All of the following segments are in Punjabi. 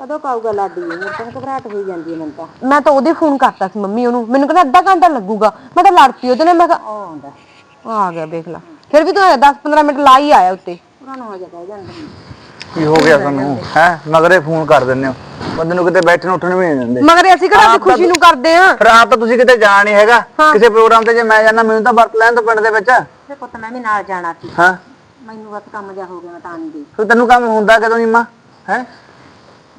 ਕਦੋਂ ਕਾਊਗਾ ਲਾਡੀ ਇਹ ਤਾਂ ਘਬਰਾਹਟ ਹੋਈ ਜਾਂਦੀ ਹੈ ਮੈਨੂੰ ਤਾਂ। ਮੈਂ ਤਾਂ ਉਹਦੇ ਫੋਨ ਕਰਤਾ ਸੀ ਮੰਮੀ ਉਹਨੂੰ ਮੈਨੂੰ ਕਹਿੰਦਾ ਅੱਧਾ ਘੰਟਾ ਲੱਗੂਗਾ। ਮੈਂ ਤਾਂ ਲੜ ਪਈ ਉਹਦੇ ਨਾਲ ਮੈਂ ਕਿਹਾ ਉਹ ਆਉਂਦਾ ਆ ਗਿਆ ਦੇਖ ਲਾ। ਫਿਰ ਵੀ ਤੂੰ 10-15 ਮਿੰਟ ਲਾ ਹੀ ਆਇਆ ਉੱਤੇ। ਪੁਰਾਣਾ ਹੋ ਜਾਂਦਾ ਜਾਂਦਾ ਕੀ ਹੋ ਗਿਆ ਤੁਹਾਨੂੰ ਹੈ? ਮਗਰੇ ਫੋਨ ਕਰ ਦਿੰਦੇ ਹੋ। ਬੰਦੇ ਨੂੰ ਕਿਤੇ ਬੈਠਣ ਉੱਠਣ ਵੀ ਨਹੀਂ ਦਿੰਦੇ। ਮਗਰ ਅਸੀਂ ਕਿਹੜਾ ਆਪਣੀ ਖੁਸ਼ੀ ਨੂੰ ਕਰਦੇ ਆ ਫਿਰ ਆਪ ਤਾਂ ਤੁਸੀਂ ਕਿਤੇ ਜਾਣਾ ਨਹੀਂ ਹੈਗਾ। ਕਿਸੇ ਪ੍ਰੋਗਰਾਮ ਤੇ ਜੇ ਮੈਂ ਜਾਣਾ ਮੈਨੂੰ ਤਾਂ ਵਰਤ ਲੈਣ ਤੋਂ ਪਿੰਡ ਦੇ ਵਿੱਚ। ਤੇ ਪੁੱਤ ਮੈਂ ਵੀ ਨਾਲ ਜਾਣਾ ਸੀ। ਹਾਂ। ਮੈਨੂੰ ਬਸ ਕੰਮ ਜਾ ਹੋ ਗਿਆ ਮੈਂ ਤਾਂ ਨਹੀਂ ਗਈ। ਫਿਰ ਤੈਨੂੰ ਕੰਮ ਹੁੰਦਾ ਕਦੋਂ ਨਹੀਂ ਮਾਂ ਹੈ?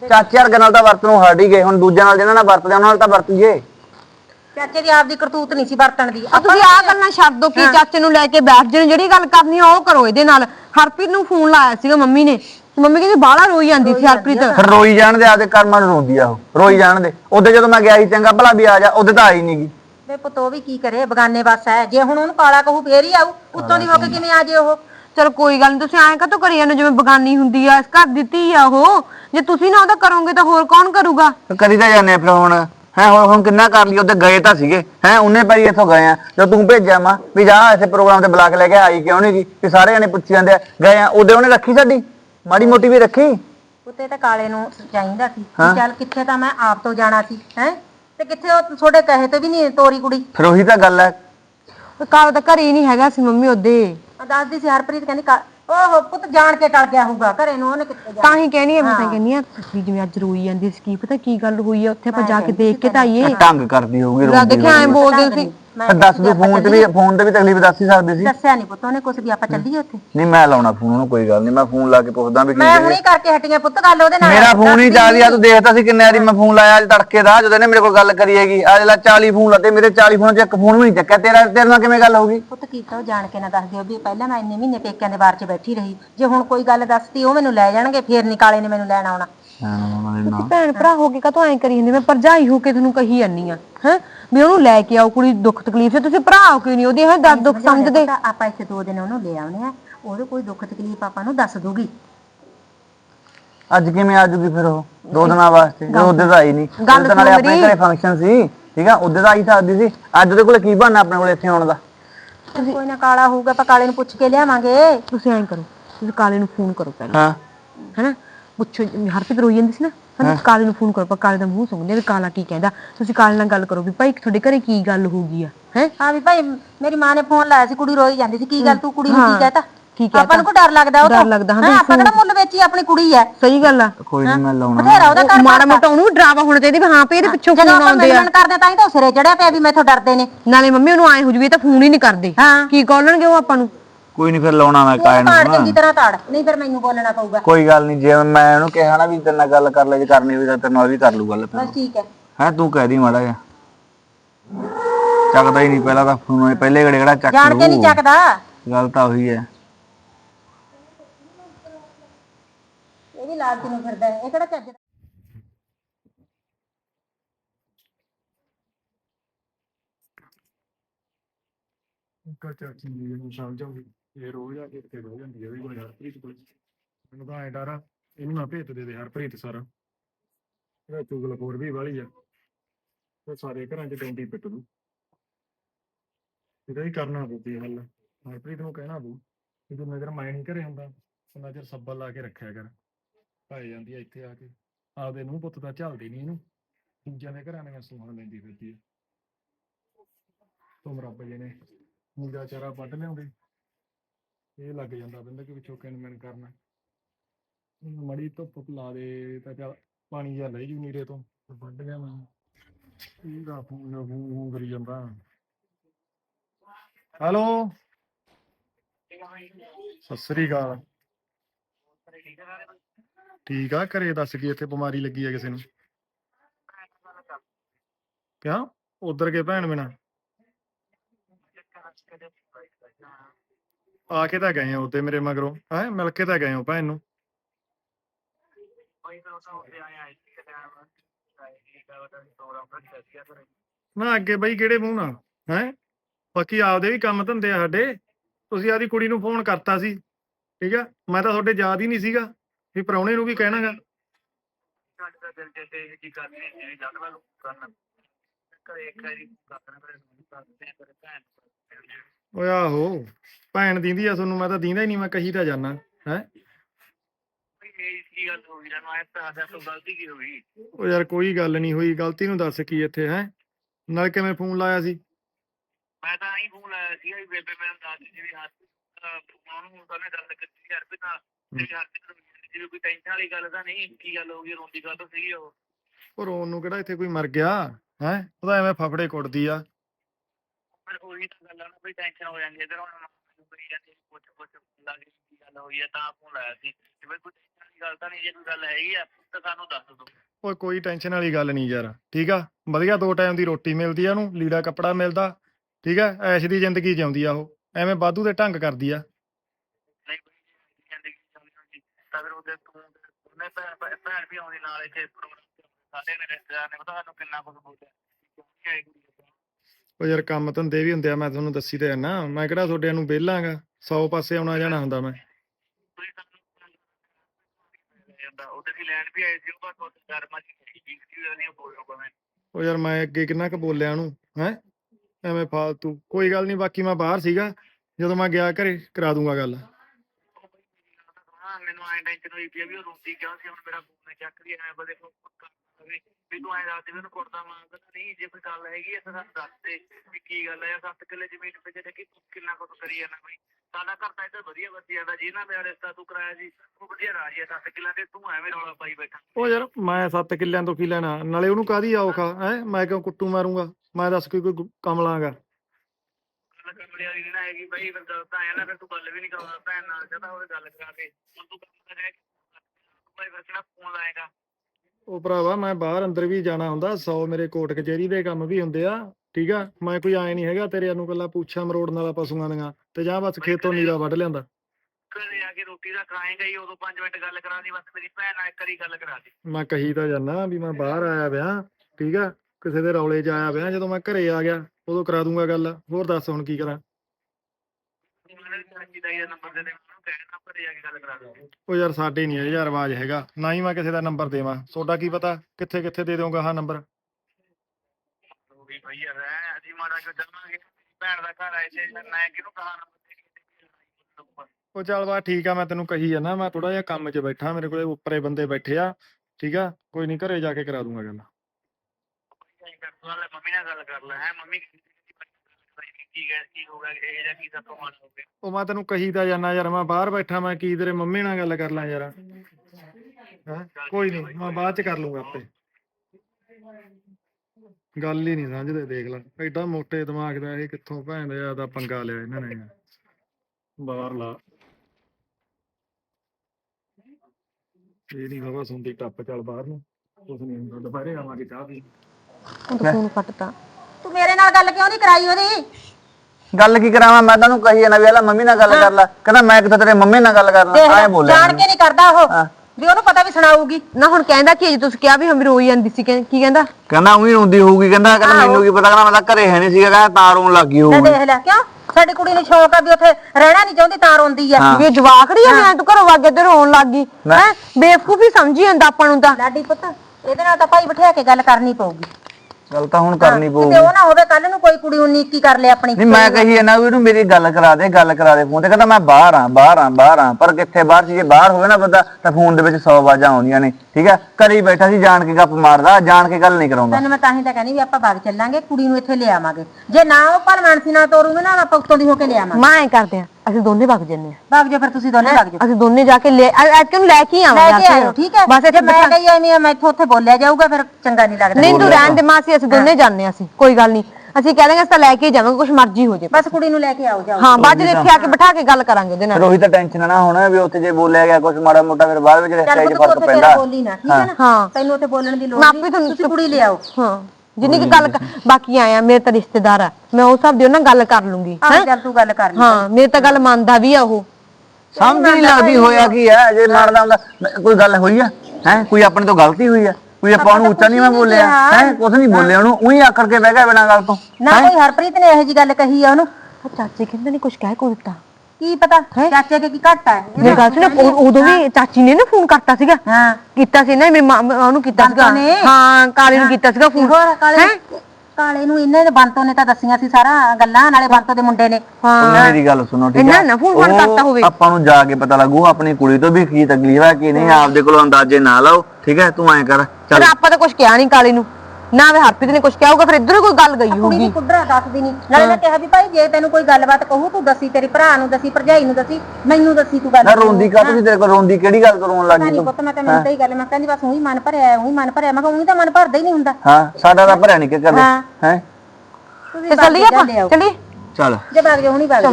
ਚਾਚੇ ਵਰਗੇ ਨਾਲ ਤਾਂ ਵਰਤ ਨੂੰ ਹਟ ਹੀ ਗਏ ਹੁਣ ਦੂਜਿਆਂ ਨਾਲ ਜਿਹਨਾਂ ਨਾਲ ਵਰਤਦੇ ਉਹਨਾਂ ਨਾਲ ਤਾਂ ਵਰਤੀਏ। ਚਾਚੇ ਦੀ ਆਪਦੀ ਕਰਤੂਤ ਨਹੀਂ ਸੀ ਵਰਤਣ ਦੀ। ਆ ਤੁਸੀਂ ਆ ਗੱਲਾਂ ਛੱਡ ਦੋ ਕਿ ਚਾਚੇ ਨੂੰ ਲੈ ਕੇ ਬੈਠ ਜਾਣ ਜਿਹੜੀ ਗੱਲ ਕਰਨੀ ਆ ਉਹ ਕਰੋ ਇਹਦੇ ਨਾਲ। ਹਰਪ੍ਰੀਤ ਨੂੰ ਫੋਨ ਲਾਇਆ ਸੀਗਾ ਮੰਮੀ ਨੇ। ਮੰਮੀ ਕਹਿੰਦੀ ਬਾਹਲਾ ਰੋਈ ਜਾਂਦੀ ਸੀ ਹਰਪ੍ਰੀਤ। ਫਿਰ ਰੋਈ ਜਾਣ ਦੇ ਆਪਦੇ ਕਰਮਾਂ ਨੂੰ ਰੋਂਦੀ ਆ ਉਹ। ਰੋਈ ਜਾਣ ਦੇ। ਉਹਦੇ ਜਦੋਂ ਮੈਂ ਗਿਆ ਸੀ ਚੰਗਾ ਭਲਾ ਵੀ ਆ ਜਾ ਉਹਦੇ ਤਾਂ ਆਈ ਨਹੀਂਗੀ ਵੇ ਪੁੱਤ ਉਹ ਵੀ ਕੀ ਕਰੇ ਬਗਾਨੇ ਬਸ ਹੈ। ਜੇ ਹੁਣ ਉਹਨੂੰ ਕਾਲਾ ਕਹੂ ਫੇਰ ਹੀ ਆਊ। ਉੱਤੋਂ ਦੀ ਹੋ ਕੇ ਕਿਵੇਂ ਆ ਜੇ ਉਹ? ਚਲ ਕੋਈ ਗੱਲ ਨਹੀਂ ਤੁਸੀਂ ਐਂ ਕਾਹਤੋਂ ਕਰੀ ਜਾਂਦੇ ਹੋ? ਜਿਵੇਂ ਬਗਾਨੀ ਹੁੰਦੀ ਆ ਇਸ ਘਰ ਦਿੱਤੀ ਆ ਉਹ। ਜੇ ਤੁਸੀਂ ਨਾ ਉਹਦਾ ਕਰੋਗੇ ਤਾਂ ਹੋਰ ਕੌਣ ਕਰੂਗਾ? ਕਰੀ ਤਾਂ ਜਾਂਦੇ ਆ ਫਿਰ ਹੁਣ। ਹੈ ਹੁਣ ਹੁਣ ਕਿੰਨਾ ਕਰ ਲਈ ਉਹਦੇ ਗਏ ਤਾਂ ਸੀਗੇ। ਹੈ ਉਹਨੇ ਪੈਰੀ ਇੱਥੋਂ ਗਏ ਆ। ਜਦੋਂ ਤੂੰ ਭੇਜਿਆ ਮਾ ਵੀ ਜਾ ਇੱਥੇ ਪ੍ਰੋਗਰਾਮ ਤੇ ਬੁਲਾ ਕੇ ਲੈ ਕੇ ਆਈ ਕਿਉਂ ਨਹੀਂ ਗਈ ਵੀ ਸਾਰੇ ਜਣੇ ਪੁੱਛੀ ਜਾਂਦੇ ਆ ਗਏ ਆ। ਉਹਦੇ ਉਹਨੇ ਰੱਖੀ ਸਾਡੀ? ਮਾੜੀ ਮੋਟੀ ਵੀ ਰੱਖੀ? ਉੱਤੇ ਤਾਂ ਕਾਲੇ ਨੂੰ ਚਾਹੀਦਾ ਸੀ। ਚੱਲ ਕਿੱਥੇ ਤਾਂ ਮੈਂ ਆਪ ਤੋਂ ਜਾਣਾ ਸੀ ਹੈ? ਤੇ ਕਿੱਥੇ ਉਹ ਤੁਹਾਡੇ ਕਹੇ ਤੇ ਵੀ ਨਹੀਂ ਤੋਰੀ ਕੁੜੀ? ਫਿਰ ਉਹੀ ਤਾਂ ਗੱਲ ਹੈ। ਕਾਲ ਤਾਂ ਘਰੇ ਹੀ ਨਹੀਂ ਹੈਗਾ ਸੀ ਮੰਮੀ ਉਹਦੇ। ਦੱਸਦੀ ਸੀ ਹਰਪ੍ਰੀਤ ਕਹਿੰਦੀ ਓਹ ਪੁੱਤ ਜਾਣ ਕੇ ਟਲ ਗਿਆ ਹੋਊਗਾ ਘਰੇ ਨੂੰ ਉਹਨੇ ਕਿੱਥੇ ਜਾਣਾ? ਤਾਂ ਹੀ ਕਹਿਣੀ ਆ ਮੈਂ ਤਾਂ ਕਹਿੰਦੀ ਆ ਵੀ ਜਿਵੇਂ ਅੱਜ ਰੋਈ ਜਾਂਦੀ ਸੀ ਕੀ ਪਤਾ ਕੀ ਗੱਲ ਹੋਈ ਆ ਉੱਥੇ ਆਪਾਂ ਜਾ ਕੇ ਦੇਖ ਕੇ ਤਾਂ ਆਈਏ ਢੰਗ ਕਰਦੀ ਹੋਊਗੀ ਜਦ ਰੋਂਦੀ ਦੇਖਿਆ ਐਂ ਬੋਲਦੇ ਸੀ ਫਿਰ ਦੱਸ ਦੂ ਫੋਨ ਤੇ ਵੀ ਫੋਨ ਤੇ ਵੀ ਤਕਲੀਫ ਦੱਸ ਹੀ ਸਕਦੀ ਸੀ। ਦੱਸਿਆ ਨਹੀਂ ਪੁੱਤ ਉਹਨੇ ਕੁਝ ਵੀ ਆਪਾਂ ਚੱਲੀਏ ਉੱਥੇ। ਨਹੀਂ ਮੈਂ ਲਾਉਣਾ ਫੋਨ ਉਹਨੂੰ ਕੋਈ ਗੱਲ ਨਹੀਂ ਮੈਂ ਫੋਨ ਲਾ ਕੇ ਪੁੱਛਦਾ ਵੀ ਕੀ ਮੈਂ ਹੁਣੇ ਕਰਕੇ ਹਟੀਆਂ ਪੁੱਤ ਗੱਲ ਉਹਦੇ ਨਾਲ। ਮੇਰਾ ਫੋਨ ਹੀ ਚੱਲਦੀ ਆ ਤੂੰ ਦੇਖਦਾ ਸੀ ਕਿੰਨੇ ਵਾਰੀ ਮੈਂ ਫੋਨ ਲਾਇਆ ਅੱਜ ਤੜਕੇ ਦਾ ਜਦੋਂ ਇਹਨੇ ਮੇਰੇ ਕੋਲ ਗੱਲ ਕਰੀ ਹੈਗੀ। ਅੱਜ ਲਾ 40 ਫੋਨ ਲਾਤੇ ਮੇਰੇ 40 ਫੋਨ 'ਚ ਇੱਕ ਫੋਨ ਵੀ ਨਹੀਂ ਚੱਕਿਆ। ਤੇਰਾ ਤੇਰੇ ਨਾਲ ਕਿਵੇਂ ਗੱਲ ਹੋਊਗੀ ਪੁੱਤ ਕੀਤਾ ਉਹ ਜਾਣ ਕੇ ਨਾ ਦੱਸ ਦਿਓ ਵੀ ਪਹਿਲਾਂ ਮੈਂ ਇੰਨੇ ਮਹੀਨੇ ਪੇਕਿਆਂ ਦੇ ਬਾਰ 'ਚ ਬੈਠੀ ਰਹੀ। ਜੇ ਹੁਣ ਕੋਈ ਗੱਲ ਦੱਸਤੀ ਉਹ ਮੈਨੂੰ ਲੈ ਜਾਣਗੇ ਫੇਰ ਨਿਕਾਲੇ ਨੇ ਮੈਨੂੰ ਲੈਣ ਆਉਣਾ। ਭੈਣ ਭਰਾ ਹੋ ਕੇ ਕਾਹਤੋਂ ਐਂ ਕਰੀ ਜਾਂਦੇ? ਮੈਂ ਪਰਜਾਈ ਹੋ ਕੇ ਤੁਹਾਨੂੰ ਕਹੀ ਜਾਂਦੀ ਆ ਹੈ? ਵੀ ਉਹਨੂੰ ਲੈ ਕੇ ਆਓ ਕੁੜੀ ਦੁੱਖ ਤਕਲੀਫ 'ਚ। ਤੁਸੀਂ ਭਰਾ ਹੋ ਕੇ ਨਹੀਂ? ਉਹਦੀ ਹੈ ਦਰਦ ਦੁੱਖ ਸਮਝਦੇ। ਤਾਂ ਆਪਾਂ ਇੱਥੇ ਦੋ ਦਿਨ ਉਹਨੂੰ ਲੈ ਆਉਣੇ ਆ ਉਹਦੇ ਕੋਈ ਦੁੱਖ ਤਕਲੀਫ ਆਪਾਂ ਨੂੰ ਦੱਸ ਦੂਗੀ ਅੱਜ ਕਿਵੇਂ ਆ ਜੂਗੀ ਫਿਰ ਉਹ? ਦੋ ਦਿਨਾਂ ਵਾਸਤੇ? ਜਦੋਂ ਉਹਦੇ ਤਾਂ ਆਈ ਨਹੀਂ। ਉਹਦੇ ਨਾਲੇ ਸੁਣ ਆਪਣੇ। ਘਰੇ ਫੰਕਸ਼ਨ ਸੀ ਠੀਕ ਆ? ਉਹਦੇ ਤਾਂ ਆਈ ਸਕਦੀ ਸੀ। ਅੱਜ ਉਹਦੇ ਕੋਲ ਕੀ ਬਹਾਨਾ ਆਪਣੇ ਕੋਲ ਇੱਥੇ ਆਉਣ ਦਾ? ਕੋਈ ਨਾ ਕਾਲਾ ਹੋਊਗਾ ਆਪਾਂ ਕਾਲੇ ਨੂੰ ਪੁੱਛ ਕੇ ਲਿਆਵਾਂਗੇ। ਤੁਸੀਂ ਐਂ ਕਰੋ ਤੁਸੀਂ ਕਾਲੇ ਨੂੰ ਫੋਨ ਕਰੋ ਪਹਿਲਾਂ। ਹਾਂ। ਹੈਨਾ? ਪੁੱਛੋ ਹਰਪ੍ਰੀਤ ਰੋਈ ਜਾਂਦੀ ਸੀ ਨਾ? ਸਾਨੂੰ ਕਾਲੇ ਨੂੰ ਫੋਨ ਕਰੋ ਪਰ ਕਾਲੇ ਦਾ ਮੂੰਹ ਸੁਣਦੇ ਵੀ ਕਾਲਾ ਕੀ ਕਹਿੰਦਾ। ਤੁਸੀਂ ਕਾਲੇ ਨਾਲ ਗੱਲ ਕਰੋ ਵੀ ਭਾਈ ਤੁਹਾਡੇ ਘਰੇ ਕੀ ਗੱਲ ਹੋ ਗਈ ਆ? ਹੈ? ਹਾਂ ਵੀ ਭਾਈ ਮੇਰੀ ਮਾਂ ਨੇ ਫੋਨ ਲਾਇਆ ਸੀ ਕੁੜੀ ਰੋਈ ਜਾਂਦੀ ਸੀ ਕੀ ਗੱਲ ਤੂੰ ਕੁੜੀ ਨੂੰ ਕੀ ਕਹਤਾ? ਕੀ ਆਪਾਂ ਨੂੰ ਕੋ ਡਰ ਲੱਗਦਾ ਉਹ ਡਰ ਲੱਗਦਾ, ਹਾਂ, ਆਪਾਂ ਕਿਹੜਾ ਮੁੱਲ ਵੇਚੀ ਆਪਣੀ ਕੁੜੀ ਐ ਸਹੀ ਗੱਲ ਆ। ਕੋਈ ਨਹੀਂ ਮੈਂ ਲਾਉਣਾ। ਬਥੇਰਾ ਉਹਦਾ ਘਰ ਮਾੜਾ ਮੋਟਾ ਉਹਨੂੰ ਡਰਾਵਾ ਹੋਣਾ ਚਾਹੀਦਾ ਵੀ ਹਾਂ ਵੀ ਇਹਦੇ ਪਿੱਛੋਂ ਜਦੋਂ ਫੋਨ ਆਉਂਦੇ ਆ। ਮਿਲਣ ਕਰਦੇ ਤਾਂ ਹੀ ਤਾਂ ਸਿਰੇ ਚੜਿਆ ਪਿਆ ਵੀ ਮੈਥੋਂ ਡਰਦੇ ਨੇ। ਨਾਲੇ ਮੰਮੀ ਉਹਨੂੰ ਆਏ ਹੋ ਜਵੇ ਤਾਂ ਫੋਨ ਹੀ ਨਹੀਂ ਕਰਦੇ। ਹਾਂ। ਕੀ ਕਹਣਗੇ ਉਹ ਆਪਾਂ ਨੂੰ? ਕੋਈ ਨਹੀਂ ਫਿਰ ਲਾਉਣਾ ਮੈਂ ਕਾਇਨ ਤਾੜ ਚੰਗੀ ਤਰ੍ਹਾਂ ਤਾੜ ਨਹੀਂ ਫਿਰ ਮੈਨੂੰ ਬੋਲਣਾ ਪਊਗਾ। ਕੋਈ ਗੱਲ ਨਹੀਂ ਜੇ ਮੈਂ ਉਹਨੂੰ ਕਿਹਾ ਨਾ ਵੀ ਤੇਰੇ ਨਾਲ ਗੱਲ ਕਰ ਲੈ ਜੇ ਕਰਨੀ ਹੋਈ ਤਾਂ ਤੇਰੇ ਨਾਲ ਵੀ ਕਰ ਲੂ ਗੱਲ ਫਿਰ। ਬਸ ਠੀਕ ਹੈ। ਹੈ ਤੂੰ ਕਹਿ ਦੀ ਮਾੜਾ ਜਿਹਾ। ਚੱਕਦਾ ਹੀ ਨਹੀਂ ਪਹਿਲਾਂ ਤਾਂ ਫੋਨ ਪਹਿਲੇ ਘੜੇ ਕਿਹੜਾ ਚੱਕ ਜਾਣ ਕੇ ਨਹੀਂ। ਚੱਕਦਾ। ਗੱਲ ਤਾਂ ਉਹੀ ਹੈ। ਵੀ ਲਾਲਚ ਨੂੰ ਫਿਰਦਾ ਹੈ, ਇਹ ਕਿਹੜਾ ਚੱਜ ਦਾ ਕਾ ਚਾਚੀ ਜੀ ਨੂੰ ਸਮਝਾਉਂਗੀ ਇਹ ਰੋਜ਼ ਆ ਕੇ ਤੇ ਰੋ ਜਾਂਦੀ ਹੈ ਵੀ ਕੋਈ ਹਰਪ੍ਰੀਤ ਕੋਲ। ਮੈਨੂੰ ਤਾਂ ਐ ਡਰ ਆ ਇਹਨੂੰ ਨਾ ਭੇਤ ਦੇ ਦੇ ਹਰਪ੍ਰੀਤ ਸਾਰਾ। ਇਹ ਚੁਗਲਖੋਰ ਵੀ ਵਾਲੀ ਆ। ਉਹ ਸਾਰੇ ਘਰਾਂ 'ਚ ਡੋਂਡੀ ਪਿੱਟ ਦੂ। ਇਹਦਾ ਹੀ ਕਰਨਾ ਪਊਗੀ ਹੱਲ। ਹਰਪ੍ਰੀਤ ਨੂੰ ਕਹਿਣਾ ਪਊ ਕਿ ਤੂੰ ਨਜ਼ਰ ਮੈਂ ਨਹੀਂ ਘਰੇ ਹੁੰਦਾ ਉਹ ਨਜ਼ਰ ਸੱਬਲ ਲਾ ਕੇ ਰੱਖਿਆ ਕਰ। ਭਾਈ ਜਾਂਦੀ ਆ ਇੱਥੇ ਆ ਕੇ। ਆਪਦੇ ਨੂੰ ਪੁੱਤ ਦਾ ਝੱਲਦੀ ਨਹੀਂ ਇਹਨੂੰ। ਦੂਜਿਆਂ ਦੇ ਘਰਾਂ ਦੀਆਂ ਸੁਣਨ ਲੈਂਦੀ ਫਿਰਦੀ ਆ। ਤੁਮ ਰੱਬ ਜੀ ਨੇ। ਮੁੰਡਾ ਚਾਰਾ ਵੱਢ ਲਿਆਉਂਦੇ। ਇਹ ਲੱਗ ਜਾਂਦਾ ਬੰਦਾ ਕਿ ਵਿੱਚੋਂ ਕਿਨ ਕਰਨਾ। ਮੜੀ ਧੁੱਪ ਲਾ ਦੇ ਤਾਂ ਚੱਲ ਪਾਣੀ ਜਾਂ ਲੈ ਜੂ ਨੀਰੇ ਤੋਂ। ਵੱਢ ਲਿਆ ਮੈਂ। ਇਹਦਾ ਫੋਨ ਹੂੰ ਹੂੰ ਕਰੀ ਜਾਂਦਾ। ਹੈਲੋ? ਸਤਿ ਸ੍ਰੀ ਅਕਾਲ। ਠੀਕ ਆ, ਘਰੇ ਦੱਸ ਕੀ ਇੱਥੇ ਬਿਮਾਰੀ ਲੱਗੀ ਆ ਕਿਸੇ ਨੂੰ? ਕਿਆ? ਉਧਰ ਕੇ ਭੈਣ ਬਿਨਾ? ਆ ਕੇ ਤਾਂ ਗਏ ਹੋ ਉੱਤੇ ਮੇਰੇ ਮਗਰੋਂ, ਹੈ, ਮਿਲ ਕੇ ਤਾਂ ਗਏ ਹੋ ਭੈਣ ਨੂੰ। ਨਾ ਅੱਗੇ ਬਈ ਕਿਹੜੇ ਮੂੰਹ ਨਾਲ ਹੈ? ਬਾਕੀ ਆਪਦੇ ਵੀ ਕੰਮ ਧੰਦੇ ਆ ਸਾਡੇ। ਤੁਸੀਂ ਆਦੀ ਕੁੜੀ ਨੂੰ ਫੋਨ ਕਰਤਾ ਸੀ, ਠੀਕ ਆ? ਮੈਂ ਤਾਂ ਤੁਹਾਡੇ ਯਾਦ ਹੀ ਨਹੀਂ ਸੀਗਾ। ਵੀ ਪ੍ਰਾਹੁਣੇ ਨੂੰ ਵੀ ਕਹਿਣਾਗਾ? ਓਏ ਆਹੋ ਭੈਣ ਦੀਂਦੀ ਆ ਤੁਹਾਨੂੰ ਮੈਂ ਤਾਂ ਦੀਂਦਾ ਹੀ ਨਹੀਂ ਮੈਂ ਕਹੀ ਤਾਂ ਜਾਣਾ ਹੈ? ਕੀ ਹੋ ਨਾ ਦੱਸੋ ਕੀ ਹੋ ਉਹ ਯਾਰ ਕੋਈ ਗੱਲ ਨਹੀਂ ਹੋਈ ਗਲਤੀ ਨੂੰ ਦੱਸ ਕੀ ਇੱਥੇ ਹੈ? ਨਾਲ ਕਿਵੇਂ ਫੋਨ ਲਾਇਆ ਸੀ? ਮੈਂ ਤਾਂ ਆਈ ਫੋਨ ਲਾਇਆ ਸੀ ਵੀ ਬੇਬੇ ਮੈਨੂੰ ਦੱਸ ਜਿਹੜੀ ਹੱਥ ਉਹਨੂੰ ਤਾਂ ਨੇ ਗੱਲ ਕੀਤੀ ਯਾਰ ਵੀ ਤਾਂ ਜਿਹੜੀ ਹੱਥ ਜਿਵੇਂ ਕੋਈ ਟੈਨਸ਼ਨ ਵਾਲੀ ਗੱਲ ਤਾਂ ਨਹੀਂ ਕੀ ਗੱਲ ਹੋ ਗਈ ਰੋਂਦੀ ਗੱਲ ਤਾਂ ਸੀਗੀ ਉਹ। ਉਹ ਰੋਣ ਨੂੰ ਕਿਹੜਾ ਇੱਥੇ ਕੋਈ ਮਰ ਗਿਆ ਹੈ? ਉਹਦਾ ਐਵੇਂ ਫਫੜੇ ਕੁੱਟਦੀ ਆ। ਫਿਰ ਉਹੀ ਤਾਂ ਗੱਲ ਆ ਨਾ ਵੀ ਟੈਨਸ਼ਨ ਹੋ ਜਾਂਦੀ ਇਧਰ ਹੁਣ ਕਰੀ ਜਾਂਦੀ ਪੁੱਛ ਪੁੱਛ ਲੱਗ ਕੀ ਗੱਲ ਹੋਈ ਹੈ ਤਾਂ ਫੋਨ ਲਾਇਆ ਸੀ। ਜੇ ਕੋਈ ਟੈਨਸ਼ਨ ਵਾਲੀ ਗੱਲ ਤਾਂ ਨਹੀਂ ਜੇ ਕੋਈ ਗੱਲ ਹੈਗੀ ਆ ਤਾਂ ਸਾਨੂੰ ਦੱਸ ਦਿਓ। ਓਏ ਕੋਈ ਟੈਨਸ਼ਨ ਵਾਲੀ ਗੱਲ ਨਹੀਂ ਯਾਰ ਠੀਕ ਆ? ਵਧੀਆ ਦੋ ਟਾਈਮ ਦੀ ਰੋਟੀ ਮਿਲਦੀ ਆ ਉਹਨੂੰ ਲੀੜਾ ਕੱਪੜਾ ਮਿਲਦਾ ਠੀਕ ਆ? ਐਸ਼ ਦੀ ਜ਼ਿੰਦਗੀ ਜਿਉਂਦੀ ਆ ਉਹ ਐਵੇਂ ਵਾਧੂ ਦੇ ਢੰਗ ਕਰਦੀ ਆ ਨਹੀਂ ਬਈ ਜ਼ਿੰਦਗੀ ਚੱਲਦੀ ਹੁੰਦੀ ਤਾਂ ਫਿਰ ਉਹਦੇ ਤੂੰ ਉਹਨੇ ਭੈਣ ਭੈਣ ਵੀ ਆਉਂਦੀ ਨਾਲ ਇੱਥੇ ਪ੍ਰੋਗਰਾਮ ਸਾਡੇ ਨੇ ਰਿਸ਼ਤੇਦਾਰ ਨੇ ਪਤਾ ਸਾਨੂੰ ਕਿੰਨਾ ਕੁਝ ਬੋਲਿਆ। ਆਈ ਕੁੜੀ? ਉਹ ਯਾਰ ਕੰਮ ਧੰਦੇ ਵੀ ਹੁੰਦੇ ਆ ਮੈਂ ਤੁਹਾਨੂੰ ਦੱਸੀ ਤੇ ਜਾਨਾ ਮੈਂ ਕਿਹੜਾ ਤੁਹਾਡਿਆਂ ਨੂੰ ਵਿਹਲਾਂਗਾ 100 ਪਾਸੇ ਆਉਣਾ ਜਾਣਾ ਹੁੰਦਾ ਮੈਂ। ਤੁਸੀਂ ਸਾਨੂੰ ਜਾਂਦਾ ਉਹਦੇ ਦੀ ਲੈਣ ਵੀ ਆਏ ਸੀ ਉਹ ਬਸ ਬੋਲੋ ਯਾਰ ਮੈਂ ਅੱਗੇ ਕਿੰਨਾ ਕੁ ਬੋਲਿਆ ਉਹਨੂੰ ਹੈ? ਐਵੇਂ ਫਾਲਤੂ ਕੋਈ ਗੱਲ ਨਹੀਂ ਬਾਕੀ ਮੈਂ ਬਾਹਰ ਸੀਗਾ ਜਦੋਂ ਮੈਂ ਗਿਆ ਘਰੇ ਕਰਾ ਦੂੰਗਾ ਗੱਲ। ਮੈਨੂੰ ਐਂ ਟੈਨਸ਼ਨ ਹੋਈ ਪਈ ਆ ਵੀ ਉਹ ਰੋਟੀ ਕਿਉਂ ਸੀ, ਹੁਣ ਮੇਰਾ ਫੋਨ ਚੱਕ ਲਈ ਐਂ ਬਦੇ ਵੀ ਤੂੰ ਐਂ ਦੱਸ ਦੇ ਮੈਨੂੰ ਕੁੜਦਾ ਮੰਗਦਾ ਨਹੀਂ, ਜੇ ਕੋਈ ਗੱਲ ਹੈਗੀ ਐ ਤਾਂ ਸਾਨੂੰ ਦੱਸ ਦੇ ਵੀ ਕੀ ਗੱਲ ਐ ਸੱਤ ਕਿੱਲੇ ਜ਼ਮੀਨ ਪਿੱਛੇ ਤੇ ਕੀ ਕਿੰਨਾ ਕੁਝ ਕਰੀ ਜਾਂਦਾ ਬਈ ਸਾਡਾ ਘਰ ਤਾਂ ਇੱਧਰ ਵਧੀਆ ਵਸੀ ਜਾਂਦਾ ਜਿਹਨਾਂ ਮੇਰਾ ਰਿਸ਼ਤਾ ਤੂੰ ਕਰਾਇਆ ਸੀ, ਉਹ ਵਧੀਆ ਰਾਜੀ ਐ ਸੱਤ ਕਿੱਲਿਆਂ ਤੇ, ਤੂੰ ਐਵੇਂ ਰੌਲਾ ਪਾਈ ਬੈਠਾ। ਉਹ ਯਾਰ, ਮੈਂ 7 ਕਿੱਲਿਆਂ ਤੋਂ ਕੀ ਲੈਣਾ? ਨਾਲੇ ਉਹਨੂੰ ਕਾਦੀ ਔਖਾ ਹੈ? ਮੈਂ ਕਿਉਂ ਕੁੱਟੂ ਮਾਰੂੰਗਾ? ਮੈਂ ਦੱਸ ਕੋਈ ਕੋਈ ਕਮਲਾਂਗਾ। ਗੱਲ ਕਮਲੇ ਵਾਲੀ ਨਹੀਂ ਨਾ ਹੈਗੀ ਬਈ ਫਿਰ ਗੱਲ ਤਾਂ ਐ ਨਾ ਫਿਰ ਤੂੰ ਗੱਲ ਵੀ ਨਹੀਂ ਕਰਦਾ ਭੈਣ ਨਾਲ ਜਦਾ ਉਹਦੇ ਗੱਲ ਕਰਾ ਕੇ। ਹੁਣ ਤੂੰ ਕੰਮ ਕਰਿਆ ਭਾਈ ਫਿਰ ਕਿਹੜਾ ਫੋਨ ਲਾਏਗਾ? ਉਹ ਭਰਾਵਾ ਮੈਂ ਬਾਹਰ ਅੰਦਰ ਵੀ ਜਾਣਾ ਹੁੰਦਾ 100 ਮੇਰੇ ਕੋਰਟ ਕਚਹਿਰੀ ਦੇ ਕੰਮ ਵੀ ਹੁੰਦੇ ਆ ਠੀਕ ਆ? ਮੈਂ ਕੋਈ ਆਏ ਨਹੀਂ ਹੈਗਾ ਤੇਰੇ ਨੂੰ ਕੱਲਾ ਪੁੱਛਾਂ ਮਰੋੜਨ ਵਾਲਾ ਪਸ਼ੂਆਂ ਦੀਆਂ ਤੇ ਜਾਂ ਬਸ ਖੇਤੋਂ ਨੀਰਾ ਵੱਢ ਲਿਆਂਦਾ। ਘਰੇ ਆ ਕੇ ਰੋਟੀ ਦਾ ਖਾਏਗਾ ਹੀ ਉਦੋਂ 5 ਮਿੰਟ ਗੱਲ ਕਰਾ ਦੀ ਬਸ ਮੇਰੀ ਭੈਣ ਨਾਲ ਇੱਕ ਵਾਰੀ ਗੱਲ ਕਰਾ ਦੇ ਮੈਂ ਕਹੀ ਤਾਂ ਜਾਨਾ ਵੀ ਮੈਂ ਬਾਹਰ ਆਇਆ ਵਿਆ ਠੀਕ ਆ? ਕਿਸੇ ਦੇ ਰੌਲੇ 'ਚ ਆਇਆ ਪਿਆ ਜਦੋਂ ਮੈਂ ਘਰੇ ਆ ਗਿਆ, ਉਦੋਂ ਕਰਾ ਦੂੰਗਾ ਗੱਲ। ਹੋਰ ਦੱਸ ਹੁਣ ਕੀ ਕਰਾਂ? ਉਹ ਯਾਰ ਸਾਡੇ ਨਹੀਂ ਇਹ ਯਾਰ ਆਵਾਜ਼ ਹੈਗਾ। ਨਾ ਹੀ ਮੈਂ ਕਿਸੇ ਦਾ ਨੰਬਰ ਦੇਵਾਂ। ਤੁਹਾਡਾ ਕੀ ਪਤਾ? ਕਿੱਥੇ ਕਿੱਥੇ ਦੇ ਦੋਗਾ ਹਾਂ ਨੰਬਰ? ਨੰਬਰ ਉਹ ਚੱਲ ਵਾ ਠੀਕ ਆ, ਮੈਂ ਤੈਨੂੰ ਕਹੀ ਜਾਂਦਾ, ਮੈਂ ਥੋੜਾ ਜਿਹਾ ਕੰਮ 'ਚ ਬੈਠਾ, ਮੇਰੇ ਕੋਲੇ ਉੱਪਰੇ ਬੰਦੇ ਬੈਠੇ ਆ, ਠੀਕ ਆ? ਕੋਈ ਨਹੀਂ ਘਰੇ ਜਾ ਕੇ ਕਰਾ ਦੂੰਗਾ ਗੱਲ। ਤੂੰ ਨਾਲੇ ਮੰਮੀ ਨਾਲ ਗੱਲ ਕਰ ਲੈ ਹੈ ਮੰਮੀ? ਕੀ ਗੈਸ ਕੀ ਹੋ ਗਿਆ ਇਹ ਜਾਂ ਕੀ ਸਭ ਤੋਂ ਮਾੜਾ ਹੋ ਗਿਆ? ਉਹ ਮੈਂ ਤੈਨੂੰ ਕਹੀ ਤਾਂ ਜਾਨਾ ਯਾਰ ਮੈਂ ਬਾਹਰ ਬੈਠਾ ਮੈਂ ਕੀ ਤੇਰੇ ਮੰਮੀ ਨਾਲ ਗੱਲ ਕਰ ਲਾਂ ਯਾਰ। ਹੈਂ? ਕੋਈ ਨਹੀਂ ਮੈਂ ਬਾਅਦ 'ਚ ਕਰ ਲੂੰਗਾ ਆਪੇ। ਗੱਲ ਹੀ ਨਹੀਂ ਸਮਝਦੇ ਦੇਖ ਲੈ। ਐਡਾ ਮੋਟੇ ਦਿਮਾਗ ਦਾ ਇਹ ਕਿੱਥੋਂ ਭੈਣ ਦਾ ਜ਼ਿਆਦਾ ਪੰਗਾ ਲਿਆ ਇਹਨਾਂ ਨੇ। ਬਾਹਰ ਲਾ। ਇਹ ਨਹੀਂ ਹਵਾ ਸੁਣਦੀ ਟੱਪ ਚੱਲ ਬਾਹਰ ਨੂੰ। ਕੁਛ ਨਹੀਂ ਹੁੰਦਾ ਦੁਪਹਿਰੇ ਆਵਾਂਗੇ ਚਾਹ ਪੀ ਤਾਂ ਫੋਨ ਕੱਟਤਾ। ਤੂੰ ਮੇਰੇ ਨਾਲ ਗੱਲ ਕਿਉਂ ਨਹੀਂ ਕਰਾਈ ਉਹਦੀ? ਗੱਲ ਕੀ ਕਰਾਵਾਂ? ਮੈਂ ਤੁਹਾਨੂੰ ਕਹੀ ਜਾਂਦਾ ਵੀ ਆਲਾ ਮੰਮੀ ਨਾਲ ਗੱਲ ਕਰ ਲੈ। ਕਹਿੰਦਾ ਮੈਂ ਕਿੱਥੇ ਤੇਰੇ ਮੰਮੀ ਨਾਲ ਗੱਲ ਕਰਨਾ ਦੇਖ ਐ ਲੈ, ਬੋਲਿਆ ਜਾਣ ਕੇ ਨਹੀਂ ਕਰਦਾ ਉਹ। ਵੀ ਉਹਨੂੰ ਪਤਾ ਵੀ ਸੁਣਾਊਗੀ। ਨਾ ਹੁਣ ਕਹਿੰਦਾ ਕੀ ਹੈ ਜੀ ਤੁਸੀਂ ਕਿਹਾ ਵੀ ਹਮ ਰੋਈ ਜਾਂਦੀ ਸੀ। ਕਹਿੰ- ਕੀ ਕਹਿੰਦਾ? ਕਹਿੰਦਾ ਉਹੀ ਰੋਂਦੀ ਹੋਊਗੀ। ਕਹਿੰਦਾ ਕਹਿੰਦਾ ਮੈਨੂੰ ਕੀ ਪਤਾ? ਕਹਿੰਦਾ ਮੈਂ ਤਾਂ ਘਰੇ ਹੈ ਨਹੀਂ ਸੀਗਾ। ਕਹਿੰਦਾ ਤਾਂ ਰੋਣ ਲੱਗ ਗਈ ਲੈ ਹੋਊਗੀ। ਦੇਖ ਲੈ ਕਿਉਂ? ਸਾਡੀ ਕੁੜੀ ਨੂੰ ਸ਼ੌਕ ਆ ਵੀ ਉੱਥੇ ਰਹਿਣਾ ਨਹੀਂ ਚਾਹੁੰਦੀ ਤਾਂ ਰੋਂਦੀ ਆ। ਵੀ ਜਵਾਕੜੀ ਆ ਮੈਂ ਤੂੰ ਘਰੋਂ ਵਾਗੇ ਤੇ ਰੋਣ ਲੱਗ ਗਈ। ਹੈ? ਬੇਵਕੂਫੀ ਸਮਝੀ ਜਾਂਦਾ ਆਪਾਂ ਨੂੰ ਤਾਂ। ਲਾਡੀ ਪੁੱਤ ਇਹਦੇ ਨਾਲ ਤਾਂ ਭਾਈ ਬਿਠਾ ਕੇ ਗੱਲ ਕਰਨੀ ਪਊਗੀ। ਗੱਲ ਤਾਂ ਹੁਣ ਕਰਨੀ ਕਿਤੇ ਪਊਗੀ। ਉਹ ਨਾ ਹੋਵੇ ਕੱਲ ਨੂੰ ਕੋਈ ਕੁੜੀ ਉਨੀ ਕੀ ਕਰ ਲੇ ਆਪਣੀ ਨਹੀਂ ਮੈਂ ਕਹੀ ਜਾਂਦਾ ਵੀ ਇਹਨੂੰ ਮੇਰੀ ਗੱਲ ਕਰਾ ਦੇ ਗੱਲ ਕਰਾ ਦੇ ਫੋਨ ਤੇ ਕਹਿੰਦਾ ਮੈਂ ਬਾਹਰ ਆ ਬਾਹਰ ਆ ਬਾਹਰ ਆ। ਪਰ ਕਿੱਥੇ ਬਾਹਰ ਸੀ ਜੇ ਬਾਹਰ ਹੋਵੇ ਨਾ ਬੰਦਾ ਤਾਂ ਫੋਨ ਦੇ ਵਿੱਚ 100 ਆਵਾਜ਼ਾਂ ਆਉਂਦੀਆਂ ਨੇ ਠੀਕ ਹੈ ਘਰੇ ਹੀ ਬੈਠਾ ਸੀ ਜਾਣ ਕੇ ਗੱਪ ਮਾਰਦਾ ਜਾਣ ਕੇ ਗੱਲ ਨਹੀਂ ਕਰਾਉਂਦਾ। ਤੈਨੂੰ ਮੈਂ ਤਾਂ ਹੀ ਤਾਂ ਕਹਿੰਦੀ ਵੀ ਆਪਾਂ ਬਾਗ ਚੱਲਾਂਗੇ ਕੁੜੀ ਨੂੰ ਇੱਥੇ ਲਿਆਵਾਂਗੇ। ਜੇ ਨਾ ਉਹ ਭਲ ਮਾਨਸੀ ਨਾਲ ਤੋਰੂਗੇ ਨਾ ਆਪਾਂ ਉੱਤੋਂ ਦੀ ਹੋ ਕੇ ਲਿਆਵਾਂਗੇ। ਮੈਂ ਐ ਕਰਦੇ ਆ ਅਸੀਂ ਦੋਨੇ ਵਗ ਜੰਨੇ ਆ ਬਾਗ ਜੇ ਫਿਰ ਤੁਸੀਂ ਦੋਨੇ ਵਗ ਜਾਓ। ਅਸੀਂ ਦੋਨੇ ਜਾ ਕੇ ਲੈ ਅੱਜ ਕਿ ਲੈ ਕੇ ਹੀ ਲੈ ਆਵਾਂਗੇ ਕੇ ਆਇਓ ਠੀਕ ਹੈ? ਬਸ ਜੇ ਇੱਥੇ ਮੈਂ ਗਈ ਐਵੇਂ ਮੈਂ ਇੱਥੋਂ ਉੱਥੇ ਬੋਲਿਆ ਜਾਊਗਾ ਫਿਰ ਚੰਗਾ ਨਹੀਂ ਲੱਗਦਾ। ਨਹੀਂ ਤੂੰ ਰਹਿਣ ਦੇ ਮਾਸੀ ਅਸੀਂ ਦੋਨੇ ਜਾਂਦੇ ਹਾਂ ਅਸੀਂ ਕੋਈ ਗੱਲ ਨਹੀਂ। ਅਸੀਂ ਕਹਿ ਦਾਂਗੇ ਅਸੀਂ ਤਾਂ ਲੈ ਕੇ ਹੀ ਜਾਵਾਂਗੇ ਕੁਛ ਮਰਜ਼ੀ ਹੋ ਜੇ। ਬਸ ਕੁੜੀ ਨੂੰ ਲੈ ਕੇ ਆਓ ਜਾਓ। ਹਾਂ ਬਾਅਦ ਚ ਇੱਥੇ ਆ ਕੇ ਬਿਠਾ ਕੇ ਗੱਲ ਕਰਾਂਗੇ ਉਹਦੇ ਨਾਲ। ਫਿਰ ਉਹੀ ਤਾਂ ਟੈਨਸ਼ਨ ਨਾ ਹੁਣ ਵੀ ਉੱਥੇ ਜੇ ਬੋਲਿਆ ਗਿਆ ਕੁਝ ਮਾੜਾ ਮੋਟਾ ਫਿਰ ਬਾਅਦ ਵਿੱਚ ਚੱਲ ਰਿਸ਼ਤੇ 'ਚ ਪੁੱਤ ਫ਼ਰਕ ਉੱਥੇ ਪੈਂਦਾ। ਤੇਰਾ ਬੋਲੀ ਨਾ ਠੀਕ ਹੈ ਨਾ? ਹਾਂ। ਤੈਨੂੰ ਉੱਥੇ ਬੋਲਣ ਦੀ ਲੋੜ ਨਹੀਂ ਤੁਹਾਨੂੰ- ਤੁਸੀਂ ਕੁੜੀ ਲਿਆਓ। ਹਾਂ। ਜਿੰਨੀ ਕੀ ਗੱਲ ਬਾਕੀ ਆਇਆ ਮੇਰੇ ਤਾਂ ਰਿਸ਼ਤੇਦਾਰ ਆ। ਮੈਂ ਉਸ ਹਿਸਾਬ ਦੀ ਉਹਨਾਂ ਨਾਲ ਗੱਲ ਕਰ ਲੂੰਗੀ ਆਹ ਚੱਲ ਤੂੰ ਗੱਲ ਕਰ ਲਈ ਹਾਂ ਮੇਰੇ ਤਾਂ ਗੱਲ ਮੰਨਦਾ ਵੀ ਆ ਉਹ। ਸਮਝ ਨਹੀਂ ਲੱਗਦੀ ਹੋਇਆ ਕੀ ਹੈ ਜੇ ਮੰਨਦਾ ਹੁੰਦਾ ਕੋਈ ਗੱਲ ਹੋਈ ਆ? ਹੈ? ਕੋਈ ਆਪਣੇ ਤੋਂ ਗਲਤੀ ਹੋਈ ਆ? ਕੋਈ ਆਪਾਂ ਨੂੰ ਉੱਚਾ ਨਹੀਂ ਮੈਂ ਬੋਲਿਆ? ਹੈ? ਕੁਝ ਨਹੀਂ ਬੋਲਿਆ ਉਹਨੂੰ? ਉਹੀ ਆਖਰ ਕੇ ਬਹਿ ਗਿਆ ਬਿਨਾਂ ਗੱਲ ਤੋਂ। ਨਾ ਕੋਈ ਹਰਪ੍ਰੀਤ ਨੇ ਇਹੋ ਜੀ ਗੱਲ ਕਹੀ ਆ ਉਹਨੂੰ? ਆ ਚਾਚੇ ਕਹਿੰਦੇ ਨਹੀਂ ਕੁਛ ਕਹਿ ਕੋ ਦਿੱਤਾ। ਕੀ ਪਤਾ? ਚਾਚੇ ਕੇ ਕੀ ਘੱਟ ਹੈ ਮੇਰੇ ਗੱਲ ਸੁਣ ਉਹ- ਉਦੋਂ ਵੀ ਚਾਚੀ ਨੇ ਨਾ ਫੋਨ ਕਰਤਾ ਸੀਗਾ। ਹਾਂ। ਕੀਤਾ ਸੀ ਨਾ ਮੇਰੇ ਮਾਂ ਉਹਨੂੰ ਕੀਤਾ ਸੀਗਾ। ਨੇ? ਹਾਂ ਕਾਲੇ ਨੂੰ ਕੀਤਾ ਸੀਗਾ ਫੋਨ। ਹੋਰ ਕਾਲੇ ਹੈਂ? ਕਾਲੇ ਨੂੰ ਇਹਨੇ ਬੰਤੋ ਨੇ ਤਾਂ ਦੱਸੀਆਂ ਸੀ ਸਾਰਾ ਗੱਲਾਂ ਨਾਲੇ ਬੰਤੋ ਦੇ ਮੁੰਡੇ ਨੇ। ਤੂੰ ਮੇਰੀ ਗੱਲ ਸੁਣੋ ਠੀਕ ਇੰਨਾ ਹੈ ਨਾ ਫੋਨ ਫਾਨ ਉਹ ਕਰਤਾ ਹੋਵੇ। ਆਪਾਂ ਨੂੰ ਜਾ ਕੇ ਪਤਾ ਲੱਗੂ ਆਪਣੀ ਕੁੜੀ ਤੋਂ ਵੀ ਕੀ ਤਕਲੀਫ ਹੈ ਕੀ ਨਹੀਂ ਆਪਦੇ ਕੋਲੋਂ ਅੰਦਾਜ਼ੇ ਨਾ ਲਾਓ। ਠੀਕ ਹੈ ਤੂੰ ਐਂ ਕਰ ਚੱਲ। ਪਰ ਆਪਾਂ ਤਾਂ ਕੁਝ ਕਿਹਾ ਨਹੀਂ ਕਾਲੀ ਨੂੰ। ਨਾ ਵੇ ਹਰਪ੍ਰੀਤ ਨੇ ਕੁਝ ਕਿਹਾ ਹੋਊਗਾ ਫਿਰ ਇੱਧਰ ਕੋਈ ਗੱਲ ਗਈ ਕੁੜੀ ਹੋਊਗੀ। ਦੀ ਕੁੱਡਰਾ ਦੱਸਦੀ ਨਹੀਂ ਨਾਲੇ ਮੈਂ ਕਿਹਾ ਵੀ ਭਾਈ ਜੇ ਤੈਨੂੰ ਕੋਈ ਗੱਲਬਾਤ ਕਹੂ ਤੂੰ ਦੱਸੀ ਤੇਰੇ ਭਰਾ ਨੂੰ ਦੱਸੀ ਭਰਜਾਈ ਨੂੰ ਦੱਸੀ ਮੈਨੂੰ ਦੱਸੀ ਤੂੰ ਗੱਲ ਨਾ ਰੋਂਦੀ ਕਾ ਤੁਸੀਂ ਤੇਰੇ ਕੋਲ ਰੋਂਦੀ ਕਿਹੜੀ ਗੱਲ ਤੋਂ ਰੋਣ ਲੱਗੀ ਨਹੀਂ ਤੂੰ? ਪੁੱਤ ਮੈਂ ਤਾਂ ਮੈਨੂੰ ਤਾਂ ਹੀ ਗੱਲ ਮੈਂ ਕਹਿੰਦੀ ਬਸ ਉਹੀ ਮਨ ਭਰਿਆ ਉਹੀ ਮਨ ਭਰਿਆ। ਮੈਂ ਕਿਹਾ ਉਹੀ ਤਾਂ ਮਨ ਭਰਦਾ ਹੀ ਨਹੀਂ ਹੁੰਦਾ। ਹਾਂ ਸਾਡਾ ਤਾਂ ਭਰਿਆ ਨਹੀਂ ਕਿ ਕਰਦੇ ਹਾਂ। ਹੈ? ਤੁਸੀਂ ਤੇ ਚੱਲੀਏ ਆਪਾਂ? ਚੱਲੀਏ? ਚੱਲ। ਜੇ ਬਾਗ ਜਾ ਹੁਣੀ ਬਾਗ ਜਾ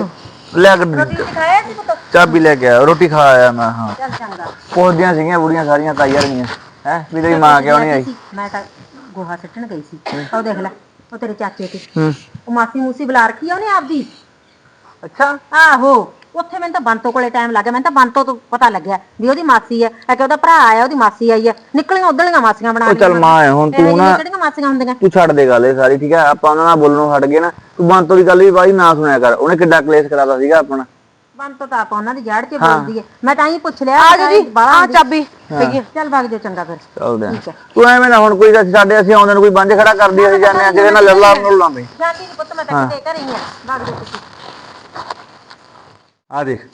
ਲੈ ਕੇ ਰੋਟੀ ਖਾਇਆ ਸੀ ਪੁੱਤ? ਚਾਬੀ ਲੈ ਕੇ ਆ ਰੋਟੀ ਖਾ ਆਇਆ ਮੈਂ ਹਾਂ। ਚੱਲ ਚੰਗਾ। ਪਹੁੰਚਦੀਆਂ ਸੀਗੀਆਂ ਬੁੜੀਆਂ ਸਾਰੀਆਂ ਤਾਈਆਂ ਰਹੀਆਂ। ਹੈ? ਵੀ ਤੇਰੀ ਮਾਂ ਕਿਉਂ ਨਹੀਂ ਆਈ? ਮੈਂ ਤਾਂ ਗੋਹਾ ਸੱਟਣ ਗਈ ਸੀ। ਉਹ ਦੇਖ ਲੈ ਉਹ ਤੇਰੇ ਚਾਚੇ ਤੇ। ਹੂੰ। ਉਹ ਮਾਸੀ ਮੂਸੀ ਬੁਲਾ ਰੱਖੀ ਆ ਉਹਨੇ ਆਪਦੀ। ਅੱਛਾ। ਆਹੋ ਉੱਥੇ ਮੈਨੂੰ ਤਾਂ ਬੰਤੋ ਕੋਲੇ ਟਾਈਮ ਲੱਗ ਗਿਆ ਮੈਨੂੰ ਤਾਂ ਬੰਤੋ ਤੋਂ ਪਤਾ ਲੱਗਿਆ ਵੀ ਉਹਦੀ ਮਾਸੀ ਹੈ ਆ ਕਿ ਉਹਦਾ ਭਰਾ ਆਇਆ ਉਹਦੀ ਮਾਸੀ ਆਈ ਹੈ ਨਿਕਲੀਆਂ ਉਧੜੀਆਂ ਮਾਸੀਆਂ ਬਣਾ ਉਹ ਚੱਲ ਲਈਆਂ। ਮਾਂ ਹੈ ਹੁਣ ਤੂੰ ਨਾ ਕਿਹੜੀਆਂ ਮਾਸੀਆਂ ਹੁੰਦੀਆਂ? ਤੂੰ ਛੱਡ ਦੇ ਗੱਲ ਇਹ ਸਾਰੀ ਠੀਕ ਹੈ? ਆਪਾਂ ਉਹਨਾਂ ਨਾਲ ਬੋਲਣੋਂ ਹਟ ਗਏ ਨਾ। ਤੂੰ ਬੰਤੋ ਦੀ ਗੱਲ ਵੀ ਬਾਈ ਨਾ ਸੁਣਿਆ ਕਰ। ਉਹਨੇ ਕਿੱਡਾ ਕਲੇਸ਼ ਕਰਾਦਾ ਸੀਗਾ ਆਪਣਾ। ਬੰਤੋ ਤਾਂ ਆਪਾਂ ਉਹਨਾਂ ਦੀ ਜੜ 'ਚ ਬੋਲਦੀ ਹੈ ਮੈਂ ਤਾਂ ਹੀ ਪੁੱਛ ਲਿਆ ਆ ਜੀ ਆ ਚਾਬੀ। ਚੱਲ ਵਗ ਜਾ ਚੰਗਾ ਫਿਰ। ਚੱਲਦੇ ਆ। ਤੂੰ ਐਵੇਂ ਨਾ ਹੁਣ ਕੋਈ ਅਸੀਂ ਸਾਡੇ ਅਸੀਂ ਆਉਂਦੇ ਨੂੰ ਕੋਈ ਬੰਜ ਖੜਾ ਕਰਦੀ ਅਸੀਂ ਜਾਂਦੇ ਆ ਕਿਤੇ ਨਾ ਲੱਲਾ ਨੂੰ ਲਾਵੇਂ ਜਾਂਦੀ ਨੀ ਪੁੱਤ ਮੈਂ ਤਾਂ ਕਿਤੇ ਘਰੇ ਹੀ ਆ। ਵਗ ਜਾ ਤੁਸੀਂ। ਆ ਦੇਖ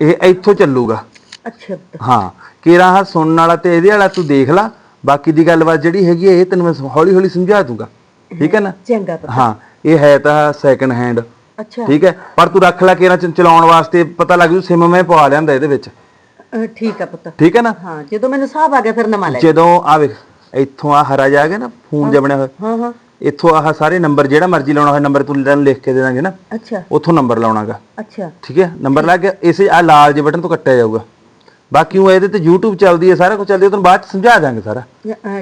ਇਹ ਇੱਥੋਂ ਚੱਲੂਗਾ। ਅੱਛਾ। ਹਾਂ ਕੇਰਾ ਹਾ ਸੁਣਨ ਵਾਲਾ ਤੇ ਇਹਦੇ ਵਾਲਾ ਤੂੰ ਦੇਖ ਲੈ। ਬਾਕੀ ਦੀ ਗੱਲਬਾਤ ਜਿਹੜੀ ਹੈਗੀ ਇਹ ਤੈਨੂੰ ਮੈਂ ਹੌਲੀ ਹੌਲੀ ਸਮਝਾ ਦੂੰਗਾ। ਠੀਕ ਹੈ ਨਾ? ਚੰਗਾ ਹਾਂ ਇਹ ਹੈ ਤਾਂ ਸੈਕੰਡ ਹੈਂਡ ਅੱਛਾ। ਠੀਕ ਹੈ ਪਰ ਤੂੰ ਰੱਖ ਲੈ ਕੇਰਾ ਚਲਾਉਣ ਵਾਸਤੇ ਪਤਾ ਲੱਗ ਜੂ ਸਿਮ ਮੈਂ ਪਵਾ ਲਿਆਂਦਾ ਇਹਦੇ ਵਿੱਚ। ਠੀਕ ਆ ਪੁੱਤ। ਠੀਕ ਹੈ ਨਾ? ਹਾਂ ਜਦੋਂ ਮੈਨੂੰ ਸਾਹਬ ਆ ਗਿਆ ਫਿਰ ਨਵਾਂ ਲੈ ਜਦੋਂ ਆ ਵੇਖ ਇੱਥੋਂ ਆ ਹਰਾ ਜਾ ਗਿਆ ਨਾ ਫੋਨ ਜਿਹਾ ਬਣਿਆ ਹੋਇਆ। ਹਾਂ ਹਾਂ। ਇੱਥੋਂ ਆਹ ਸਾਰੇ ਨੰਬਰ ਜਿਹੜਾ ਮਰਜ਼ੀ ਲਾਉਣਾ ਹੋਇਆ ਨੰਬਰ ਤੂੰ ਤੈਨੂੰ ਲਿਖ ਕੇ ਦੇ ਦਾਂਗੇ ਨਾ। ਅੱਛਾ। ਉੱਥੋਂ ਨੰਬਰ ਲਾਉਣਾਗਾ। ਅੱਛਾ। ਠੀਕ ਹੈ ਨੰਬਰ ਲਾ ਕੇ ਇਸੇ ਆ ਲਾਲ ਜਿਹੇ ਬਟਨ ਤੋਂ ਕੱਟਿਆ ਜਾਊਗਾ। ਬਾਕੀ ਉਹ ਇਹਦੇ ਤੇ YouTube ਚੱਲਦੀ ਹੈ ਸਾਰਾ ਕੁਝ ਚੱਲਦੀ ਹੈ ਤੁਹਾਨੂੰ ਬਾਅਦ ਚ ਸਮਝਾ ਦਾਂਗੇ ਸਾਰਾ।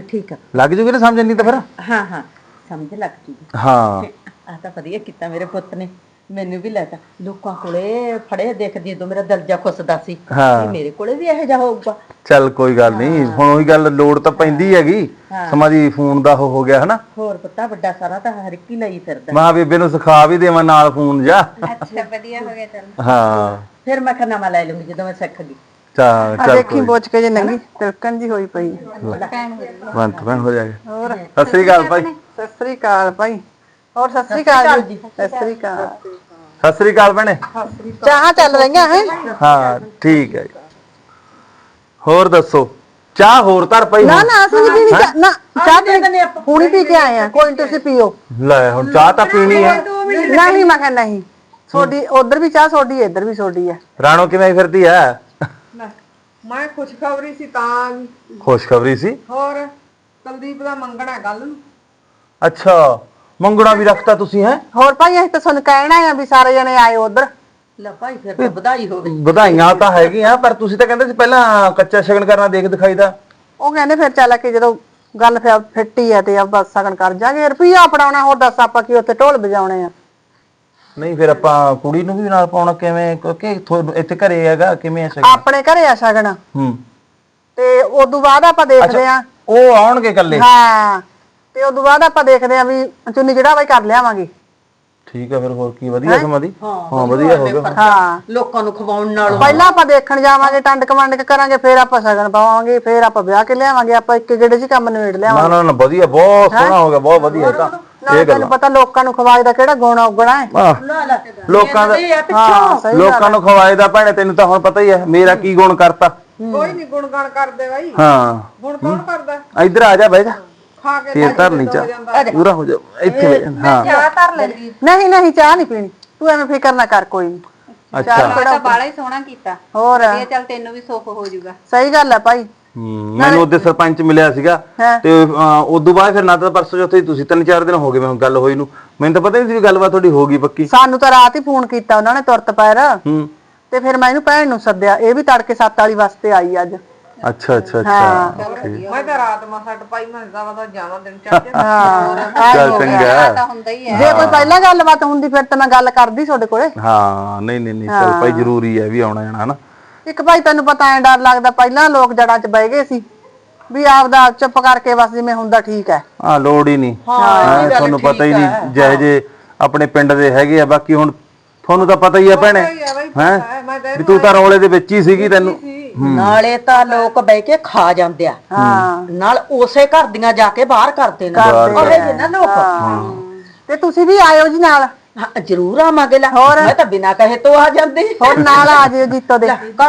ਠੀਕ ਆ। ਲੱਗ ਜੂਗੀ ਨਾ ਸਮਝ ਨਹੀਂ ਤਾਂ ਫਿਰ? ਹਾਂ ਹਾਂ ਸਮਝ ਲੱਗ ਜੂਗੀ। ਹਾਂ। ਆ ਤਾਂ ਵਧੀਆ ਕੀਤਾ ਮੇਰੇ ਪੁੱਤ ਨੇ ਮੈਨੂੰ ਵੀ ਲੈਤਾ ਲੋਕਾਂ ਕੋਲੇ ਫੜੇ ਦੇਖ ਜਦੋਂ ਮੇਰਾ ਦਿਲ ਜਾ ਖੁੱਸਦਾ ਸੀ। ਵੀ ਮੇਰੇ ਕੋਲੇ ਵੀ ਇਹੋ ਜਿਹਾ ਹੋਊਗਾ। ਚੱਲ ਕੋਈ ਗੱਲ ਨਹੀਂ ਹੁਣ ਉਹੀ ਗੱਲ ਲੋੜ ਤਾਂ ਪੈਂਦੀ ਹੈਗੀ ਸਮਾਂ ਦੀ ਫੋਨ ਦਾ ਹੋ ਗਿਆ ਹਨਾ। ਹੋਰ ਪੁੱਤਾ ਵੱਡਾ ਸਾਰਾ ਤਾਂ ਹਰ ਇੱਕ ਹੀ ਲਈ ਫਿਰਦਾ। ਮਾਂ ਬੇਬੇ ਨੂੰ ਸਿਖਾ ਵੀ ਦੇਵਾਂ ਨਾਲ ਫੋਨ ਜਾ। ਅੱਛਾ ਵਧੀਆ ਹੋ ਗਿਆ ਚੱਲ। ਹਾਂ। ਫਿਰ ਮੈਂ ਕਿਹਾ ਨਵਾਂ ਲੈ ਲੂੰਗੀ ਜਦੋਂ ਮੈਂ ਸਿੱਖ ਗਈ। ਚੱਲ ਚੱਲ ਕੋਈ ਬੋਚ ਕੇ ਜੇ ਨੰਗੀ ਤਿਲਕਣ ਜੀ ਹੋਈ ਪਈ। ਬੰਤ ਬਣ ਹੋ ਜਾਏਗਾ। ਹੋਰ। ਸਤਿ ਸ੍ਰੀ ਅਕਾਲ ਭਾਈ। ਸਤਿ ਸ੍ਰੀ ਅਕਾਲ ਭਾਈ। ਹੋਰ ਸਤਿ ਸ੍ਰੀ ਅਕਾਲ ਜੀ। ਸਤਿ ਸ੍ਰੀ ਅਕਾਲ। ਸਤਿ ਸ੍ਰੀ ਅਕਾਲ ਭੈਣੇ। ਚਾਹਾਂ ਚੱਲ ਰਹੀਆਂ ਹੈ? ਹਾਂ ਠੀਕ ਹੈ ਜੀ। ਹੋਰ ਦੱਸੋ? ਚਾਹ ਹੋਰ ਧਰ ਪਈ ਹੁਣ? ਨਾ ਅਸੀਂ ਵੀ ਨਹੀਂ ਨਾ ਚਾਹ ਪੀਣੀ ਹੁਣੀ ਪੀ ਕੇ ਆਏ ਆ ਕੋਈ ਨੀ ਤੁਸੀਂ ਪੀਓ। ਲੈ ਹੁਣ ਚਾਹ ਤਾਂ ਪੀਣੀ ਹੈ। ਨਹੀਂ ਮੈਂ ਕਹਿੰਦਾ ਨਹੀਂ। ਛੋਡੀ ਉਧਰ ਵੀ ਚਾਹ ਛੋਡੀ ਇੱਧਰ ਵੀ ਛੋਡੀ ਹੈ। ਰਾਣੋ ਕਿਵੇਂ ਫਿਰਦੀ ਐ ਮੈਂ ਖੁਸ਼ਖਬਰੀ ਸੀ ਤਾਂ ਖੁਸ਼ਖਬਰੀ ਸੀ? ਹੋਰ ਕੁਲਦੀਪ ਦਾ ਮੰਗਣਾ ਕੱਲ ਨੂੰ। ਅੱਛਾ। ਮੰਗਣਾ ਵੀ ਰੱਖਤਾ ਤੁਸੀਂ ਹੈ? ਹੋਰ ਭਾਈ ਅਸੀਂ ਤਾਂ ਤੁਹਾਨੂੰ ਕਹਿਣਾ ਆ ਵੀ ਸਾਰੇ ਜਣੇ ਆਏ ਉਧਰ। ਲੈ ਭਾਈ ਫਿਰ ਤਾਂ ਵਧਾਈ ਹੋਵੇ। ਵਧਾਈਆਂ ਤਾਂ ਹੈਗੀਆਂ ਪਰ ਤੁਸੀਂ ਤਾਂ ਕਹਿੰਦੇ ਸੀ ਪਹਿਲਾਂ ਕੱਚਾ ਸ਼ਗਨ ਕਰਨਾ ਦੇਖ ਦਿਖਾਈ ਦਾ। ਉਹ ਕਹਿੰਦੇ ਫਿਰ ਚੱਲ ਕੇ ਜਦੋਂ ਗੱਲ ਫਿਰ ਫਿੱਟੀ ਆ ਤੇ ਆਪਾਂ ਸਗਨ ਕਰ ਜਾਗੇ ਰੁਪਈਆ ਫੜਾਉਣਾ ਹੋਰ ਦੱਸ ਆਪਾਂ ਕੀ ਉੱਥੇ ਢੋਲ ਵਜਾਉਣੇ ਆ। ਨਹੀਂ ਫਿਰ ਆਪਾਂ ਕੁੜੀ ਨੂੰ ਵੀ ਨਾਲ ਪਾਉਣਾ ਕਿਵੇਂ ਕਿਉਂਕਿ ਤੁਹਾਨੂੰ ਇੱਥੇ ਘਰੇ ਹੈਗਾ ਕਿਵੇਂ ਆ ਸ਼ਗਨ? ਆਪਣੇ ਘਰੇ ਆ ਸਗਨ। ਹੂੰ। ਤੇ ਉਦੋਂ ਬਾਅਦ ਆਪਾਂ ਦੇਖਦੇ ਆ। ਉਹ ਆਉਣਗੇ ਇਕੱਲੇ? ਹਾਂ। ਤੇ ਉਦੋਂ ਬਾਅਦ ਆਪਾਂ ਦੇਖਦੇ ਆ ਵੀ ਚੁੰਨੀ ਜਿਹੜਾ ਬਾਈ ਕਰ ਲਿਆਵਾਂਗੇ। ਠੀਕ ਆ ਫਿਰ ਹੋਰ ਕੀ ਵਧੀਆ ਸਮਾਂ ਦੀ ਹਾਂ ਵਧੀਆ ਹੋ ਗਿਆ। ਹਾਂ। ਲੋਕਾਂ ਨੂੰ ਖਵਾਉਣ ਨਾਲ। ਪਹਿਲਾਂ ਆਪਾਂ ਦੇਖਣ ਜਾਵਾਂਗੇ ਟੰਡ ਕਮੰਡ ਕਰਾਂਗੇ ਫਿਰ ਆਪਾਂ ਸਗਨ ਪਾਵਾਂਗੇ ਫਿਰ ਆਪਾਂ ਵਿਆਹ ਕੇ ਲਿਆਵਾਂਗੇ ਆਪਾਂ ਇੱਕ ਗੇੜੇ 'ਚ ਕੰਮ ਨਿਬੇੜ ਲਿਆਵਾਂਗੇ। ਨਾ ਨਾ ਨਾ ਵਧੀਆ ਬਹੁਤ ਸੋਹਣਾ ਹੋ ਗਿਆ ਬਹੁਤ ਵਧੀਆ ਇਹ ਤਾਂ। ਨਾ ਤੈਨੂੰ ਪਤਾ ਲੋਕਾਂ ਨੂੰ ਖਵਾਏ ਦਾ ਕਿਹੜਾ ਗੁਣ ਉਗਣਾ ਹੈ। ਆਹ, ਲੋਕਾਂ ਦਾ ਹਾਂ ਸਹੀ ਲੋਕਾਂ ਨੂੰ ਖਵਾਏ ਦਾ ਭੈਣੇ ਤੈਨੂੰ ਤਾਂ ਹੁਣ ਪਤਾ ਹੀ ਹੈ ਮੇਰਾ ਕੀ ਗੁਣ ਕਰਤਾ। ਕੋਈ ਨਹੀਂ ਗੁਣਗਾਨ ਕਰਦੇ ਬਾਈ। ਹਾਂ। ਗੁਣ ਕੌਣ ਕਰਦਾ? ਇੱਧਰ ਆ ਜਾ ਬਹਿ ਜਾ। ਖਾ ਕੇ ਫੇਰ ਧਰ ਲਈ ਚਾਹ। ਪੂਰਾ ਹੋ ਜਾ ਇੱਥੇ ਜਾ ਹਾਂ। ਚਾਹ ਧਰ ਲੈਂਦੀ। ਨਹੀਂ ਨਹੀਂ ਚਾਹ ਨਹੀਂ ਪੀਣੀ। ਤੂੰ ਐਵੇਂ ਫਿਕਰ ਨਾ ਕਰ ਕੋਈ ਨਹੀਂ ਅੱਛਾ। ਤਾਂ ਬਾਲਾ ਹੀ ਸੋਹਣਾ ਕੀਤਾ। ਹੋਰ। ਇਹ ਚੱਲ ਤੈਨੂੰ ਵੀ ਸੁੱਖ ਹੋ ਜਾਊਗਾ। ਸਹੀ ਗੱਲ ਹੈ ਭਾਈ। ਹਮ, ਮੈਨੂੰ ਉਹਦੇ ਸਰਪੰਚ ਮਿਲਿਆ ਸੀਗਾ। ਹਾਂ। ਤੇ ਉਦੋਂ ਬਾਅਦ ਫਿਰ ਨਾ ਤਾਂ ਪਰਸੋਂ ਚੌਥੇ ਹੀ ਤੁਸੀਂ ਤਿੰਨ ਚਾਰ ਦਿਨ ਹੋ ਗਏ ਮੈਨੂੰ ਗੱਲ ਹੋਈ ਨੂੰ। ਮੈਨੂੰ ਤਾਂ ਪਤਾ ਨਹੀਂ ਸੀ ਵੀ ਗੱਲਬਾਤ ਤੁਹਾਡੀ ਹੋ ਗਈ ਪੱਕੀ। ਸਾਨੂੰ ਤਾਂ ਰਾਤ ਹੀ ਫੋਨ ਕੀਤਾ ਉਹਨਾਂ ਨੇ ਤੁਰਤ ਪੈਰ। ਹੂੰ। ਤੇ ਫਿਰ ਮੈਂ ਇਹਨੂੰ ਭੈਣ ਨੂੰ ਸੱਦਿਆ। ਇਹ ਵੀ ਤੜਕੇ 7 ਵਾਲੀ ਵਾਸਤੇ ਆਈ ਅੱਜ। ਅੱਛਾ ਅੱਛਾ ਅੱਛਾ। ਠੀਕ। ਮੈਂ ਤਾਂ ਰਾਤ ਮਾ ਸੱਟ ਪਾਈ ਮੈਂ ਦਾ ਵਾ ਜਾਵਾਂ ਦਿਨ ਚੜ ਚੱਲ ਚੰਗਾ। ਤਾਂ ਹੁੰਦਾ ਹੀ ਹੈ। ਜੇ ਕੋਈ ਪਹਿਲਾਂ ਗੱਲਬਾਤ ਹੁੰਦੀ ਫਿਰ ਤਾਂ ਮੈਂ ਗੱਲ ਕਰਦੀ ਤੁਹਾਡੇ ਕੋਲੇ। ਹਾਂ ਨਹੀਂ ਨਹੀਂ ਨਹੀਂ ਚੱਲ ਭਾਈ ਜ਼ਰੂਰੀ ਹੈ ਵੀ ਆਉਣਾ ਜਾਣਾ ਹਨਾ। ਇੱਕ ਭਾਈ ਤੈਨੂੰ ਪਤਾ ਐ ਡਰ ਲੱਗਦਾ ਪਹਿਲਾਂ ਲੋਕ ਜੜਾਂ 'ਚ ਬਹਿ ਗਏ ਸੀ। ਵੀ ਆਪਦਾ ਚੁੱਪ ਕਰਕੇ ਬਸ ਜਿਵੇਂ ਹੁੰਦਾ ਠੀਕ ਹੈ। ਹਾਂ ਲੋੜ ਹੀ ਨਹੀਂ। ਹਾਂ ਤੁਹਾਨੂੰ ਪਤਾ ਹੀ ਨਹੀਂ ਜਿਹੇ ਜੇ ਆਪਣੇ ਪਿੰਡ ਦੇ ਹੈਗੇ ਆ ਬਾਕੀ ਹੁਣ ਤੁਹਾਨੂੰ ਤਾਂ ਪਤਾ ਹੀ ਆ ਭੈਣੇ। ਹੈ ਵੀ ਤੂੰ ਤਾਂ ਰੌਲੇ ਦੇ ਵਿੱਚ ਹੀ ਸੀਗੀ ਤੈਨੂੰ। ਨਾਲੇ ਤਾਂ ਲੋਕ ਬਹਿ ਕੇ ਖਾ ਜਾਂਦੇ ਆ। ਹਾਂ। ਨਾਲ ਉਸੇ ਘਰ ਦੀਆਂ ਜਾ ਕੇ ਬਾਹਰ ਕਰਦੇ ਨੇ। ਬਾਹਰ ਉਹ ਜਿਹੇ ਨਾ। ਲੋਕ। ਤੇ ਤੁਸੀਂ ਵੀ ਆਇਓ ਜੀ ਨਾਲ। ਹਾਂ ਜ਼ਰੂਰ ਆਵਾਂਗੇ ਲੈ। ਮੈਂ ਤਾਂ ਬਿਨਾਂ ਕਹੇ ਤੋਂ ਆ ਜਾਂਦੀ। ਹੋਰ ਨਾਲ ਆ ਜਿਓ ਜੀਤੋ ਦੇ।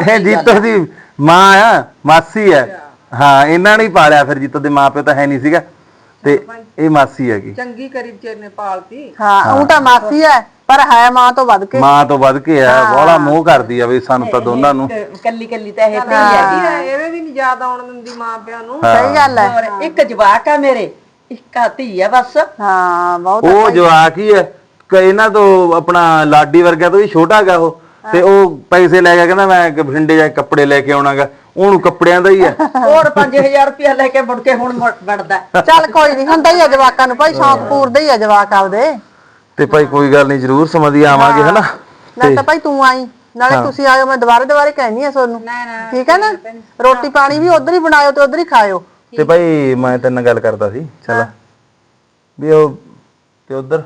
ਇਹ ਜੀਤੋ ਦੀ ਮਾਂ ਆ ਮਾਸੀ ਹੈ ਹਾਂ ਇਹਨਾਂ ਨੇ ਹੀ ਪਾਲਿਆ ਫਿਰ ਜੀਤੋ ਦੇ ਮਾਂ ਪਿਓ ਤਾਂ ਹੈ ਨਹੀਂ ਸੀਗਾ। ਤੇ ਇਹ ਮਾਸੀ ਹੈਗੀ। ਚੰਗੀ ਕਰੀ ਵਿਚਾਰੇ ਨੇ ਪਾਲਤੀ। ਹਾਂ ਉਹ ਤਾਂ ਮਾਸੀ ਹੈ ਪਰ ਹੈ ਮਾਂ ਤੋਂ ਵੱਧ ਕੇ। ਮਾਂ ਤੋਂ ਵੱਧ ਕੇ ਆ ਬੋਲਾ ਮੋਹ ਕਰਦੀ ਆ ਵੀ ਸਾਨੂੰ ਤਾਂ ਦੋਨਾਂ ਨੂੰ। ਕੱਲੀ ਕੱਲੀ ਤਾਂ ਇਹ ਧੀ ਹੈਗੀ। ਇਹਵੇਂ ਵੀ ਨਹੀਂ ਯਾਦ ਆਉਣ ਦਿੰਦੀ ਮਾਂ ਪਿਓ ਨੂੰ। ਸਹੀ ਗੱਲ ਹੈ। ਔਰ ਇੱਕ ਜਵਾਕ ਆ ਮੇਰੇ ਇੱਕ ਆ ਧੀ ਆ ਬਸ। ਹਾਂ ਬਹੁਤ ਉਹ ਜਵਾਕ ਹੀ ਹੈ। ਕ- ਇਹਨਾਂ ਤੋਂ ਆਪਣਾ ਲਾਡੀ ਵਰਗਾ ਤੋਂ ਵੀ ਛੋਟਾ ਗਾ ਉਹ। ਤੇ ਉਹ ਪੈਸੇ ਲੈ ਗਿਆ ਕਹਿੰਦਾ ਮੈਂ ਬਠਿੰਡੇ ਜਾ ਕੇ ਕੱਪੜੇ ਲੈ ਕੇ ਆਉਣਾਗਾ। ਉਹਨੂੰ ਕੱਪੜਿਆਂ ਦਾ ਹੀ ਹੈ ਹੋਰ 5000 ਰੁਪਇਆ ਲੈ ਕੇ ਮੁੜ ਕੇ ਹੁਣ ਮੁੜ ਵੜਦਾ। ਚੱਲ ਕੋਈ ਨਹੀਂ ਹੁੰਦਾ ਹੀ ਆ ਜਵਾਕਾਂ ਨੂੰ ਭਾਈ ਸ਼ੌਂਕ ਪੂਰਦੇ ਹੀ ਆ ਜਵਾਕ ਆਪਦੇ। ਤੇ ਭਾਈ ਕੋਈ ਗੱਲ ਨਹੀਂ ਜ਼ਰੂਰ ਸਮਝੀ ਆਵਾਂਗੇ ਹਨਾ? ਨਾ ਤਾਂ ਭਾਈ ਤੂੰ ਆਈ ਨਾਲੇ ਤੁਸੀਂ ਆਇਓ ਮੈਂ ਦੁਬਾਰੇ ਦੁਬਾਰੇ ਕਹਿਣੀ ਆ ਤੁਹਾਨੂੰ ਠੀਕ ਹੈ ਨਾ? ਰੋਟੀ ਪਾਣੀ ਵੀ ਉਧਰ ਹੀ ਬਣਾਇਓ ਤੇ ਉਧਰ ਹੀ ਖਾਇਓ। ਤੇ ਭਾਈ ਮੈਂ ਤੇਰੇ ਨਾਲ ਗੱਲ ਕਰਦਾ ਸੀ ਚਲ। ਵੀ ਉਹ ਤੇ ਉਧਰ?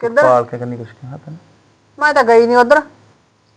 ਕਿੱਧਰ? ਪਾਲ ਕੇ ਕੰਨੀ ਕੁਛ ਕਿਹਾ ਤੈਨੂੰ? ਮੈਂ ਤਾਂ ਗਈ ਨਹੀਂ ਉਧਰ।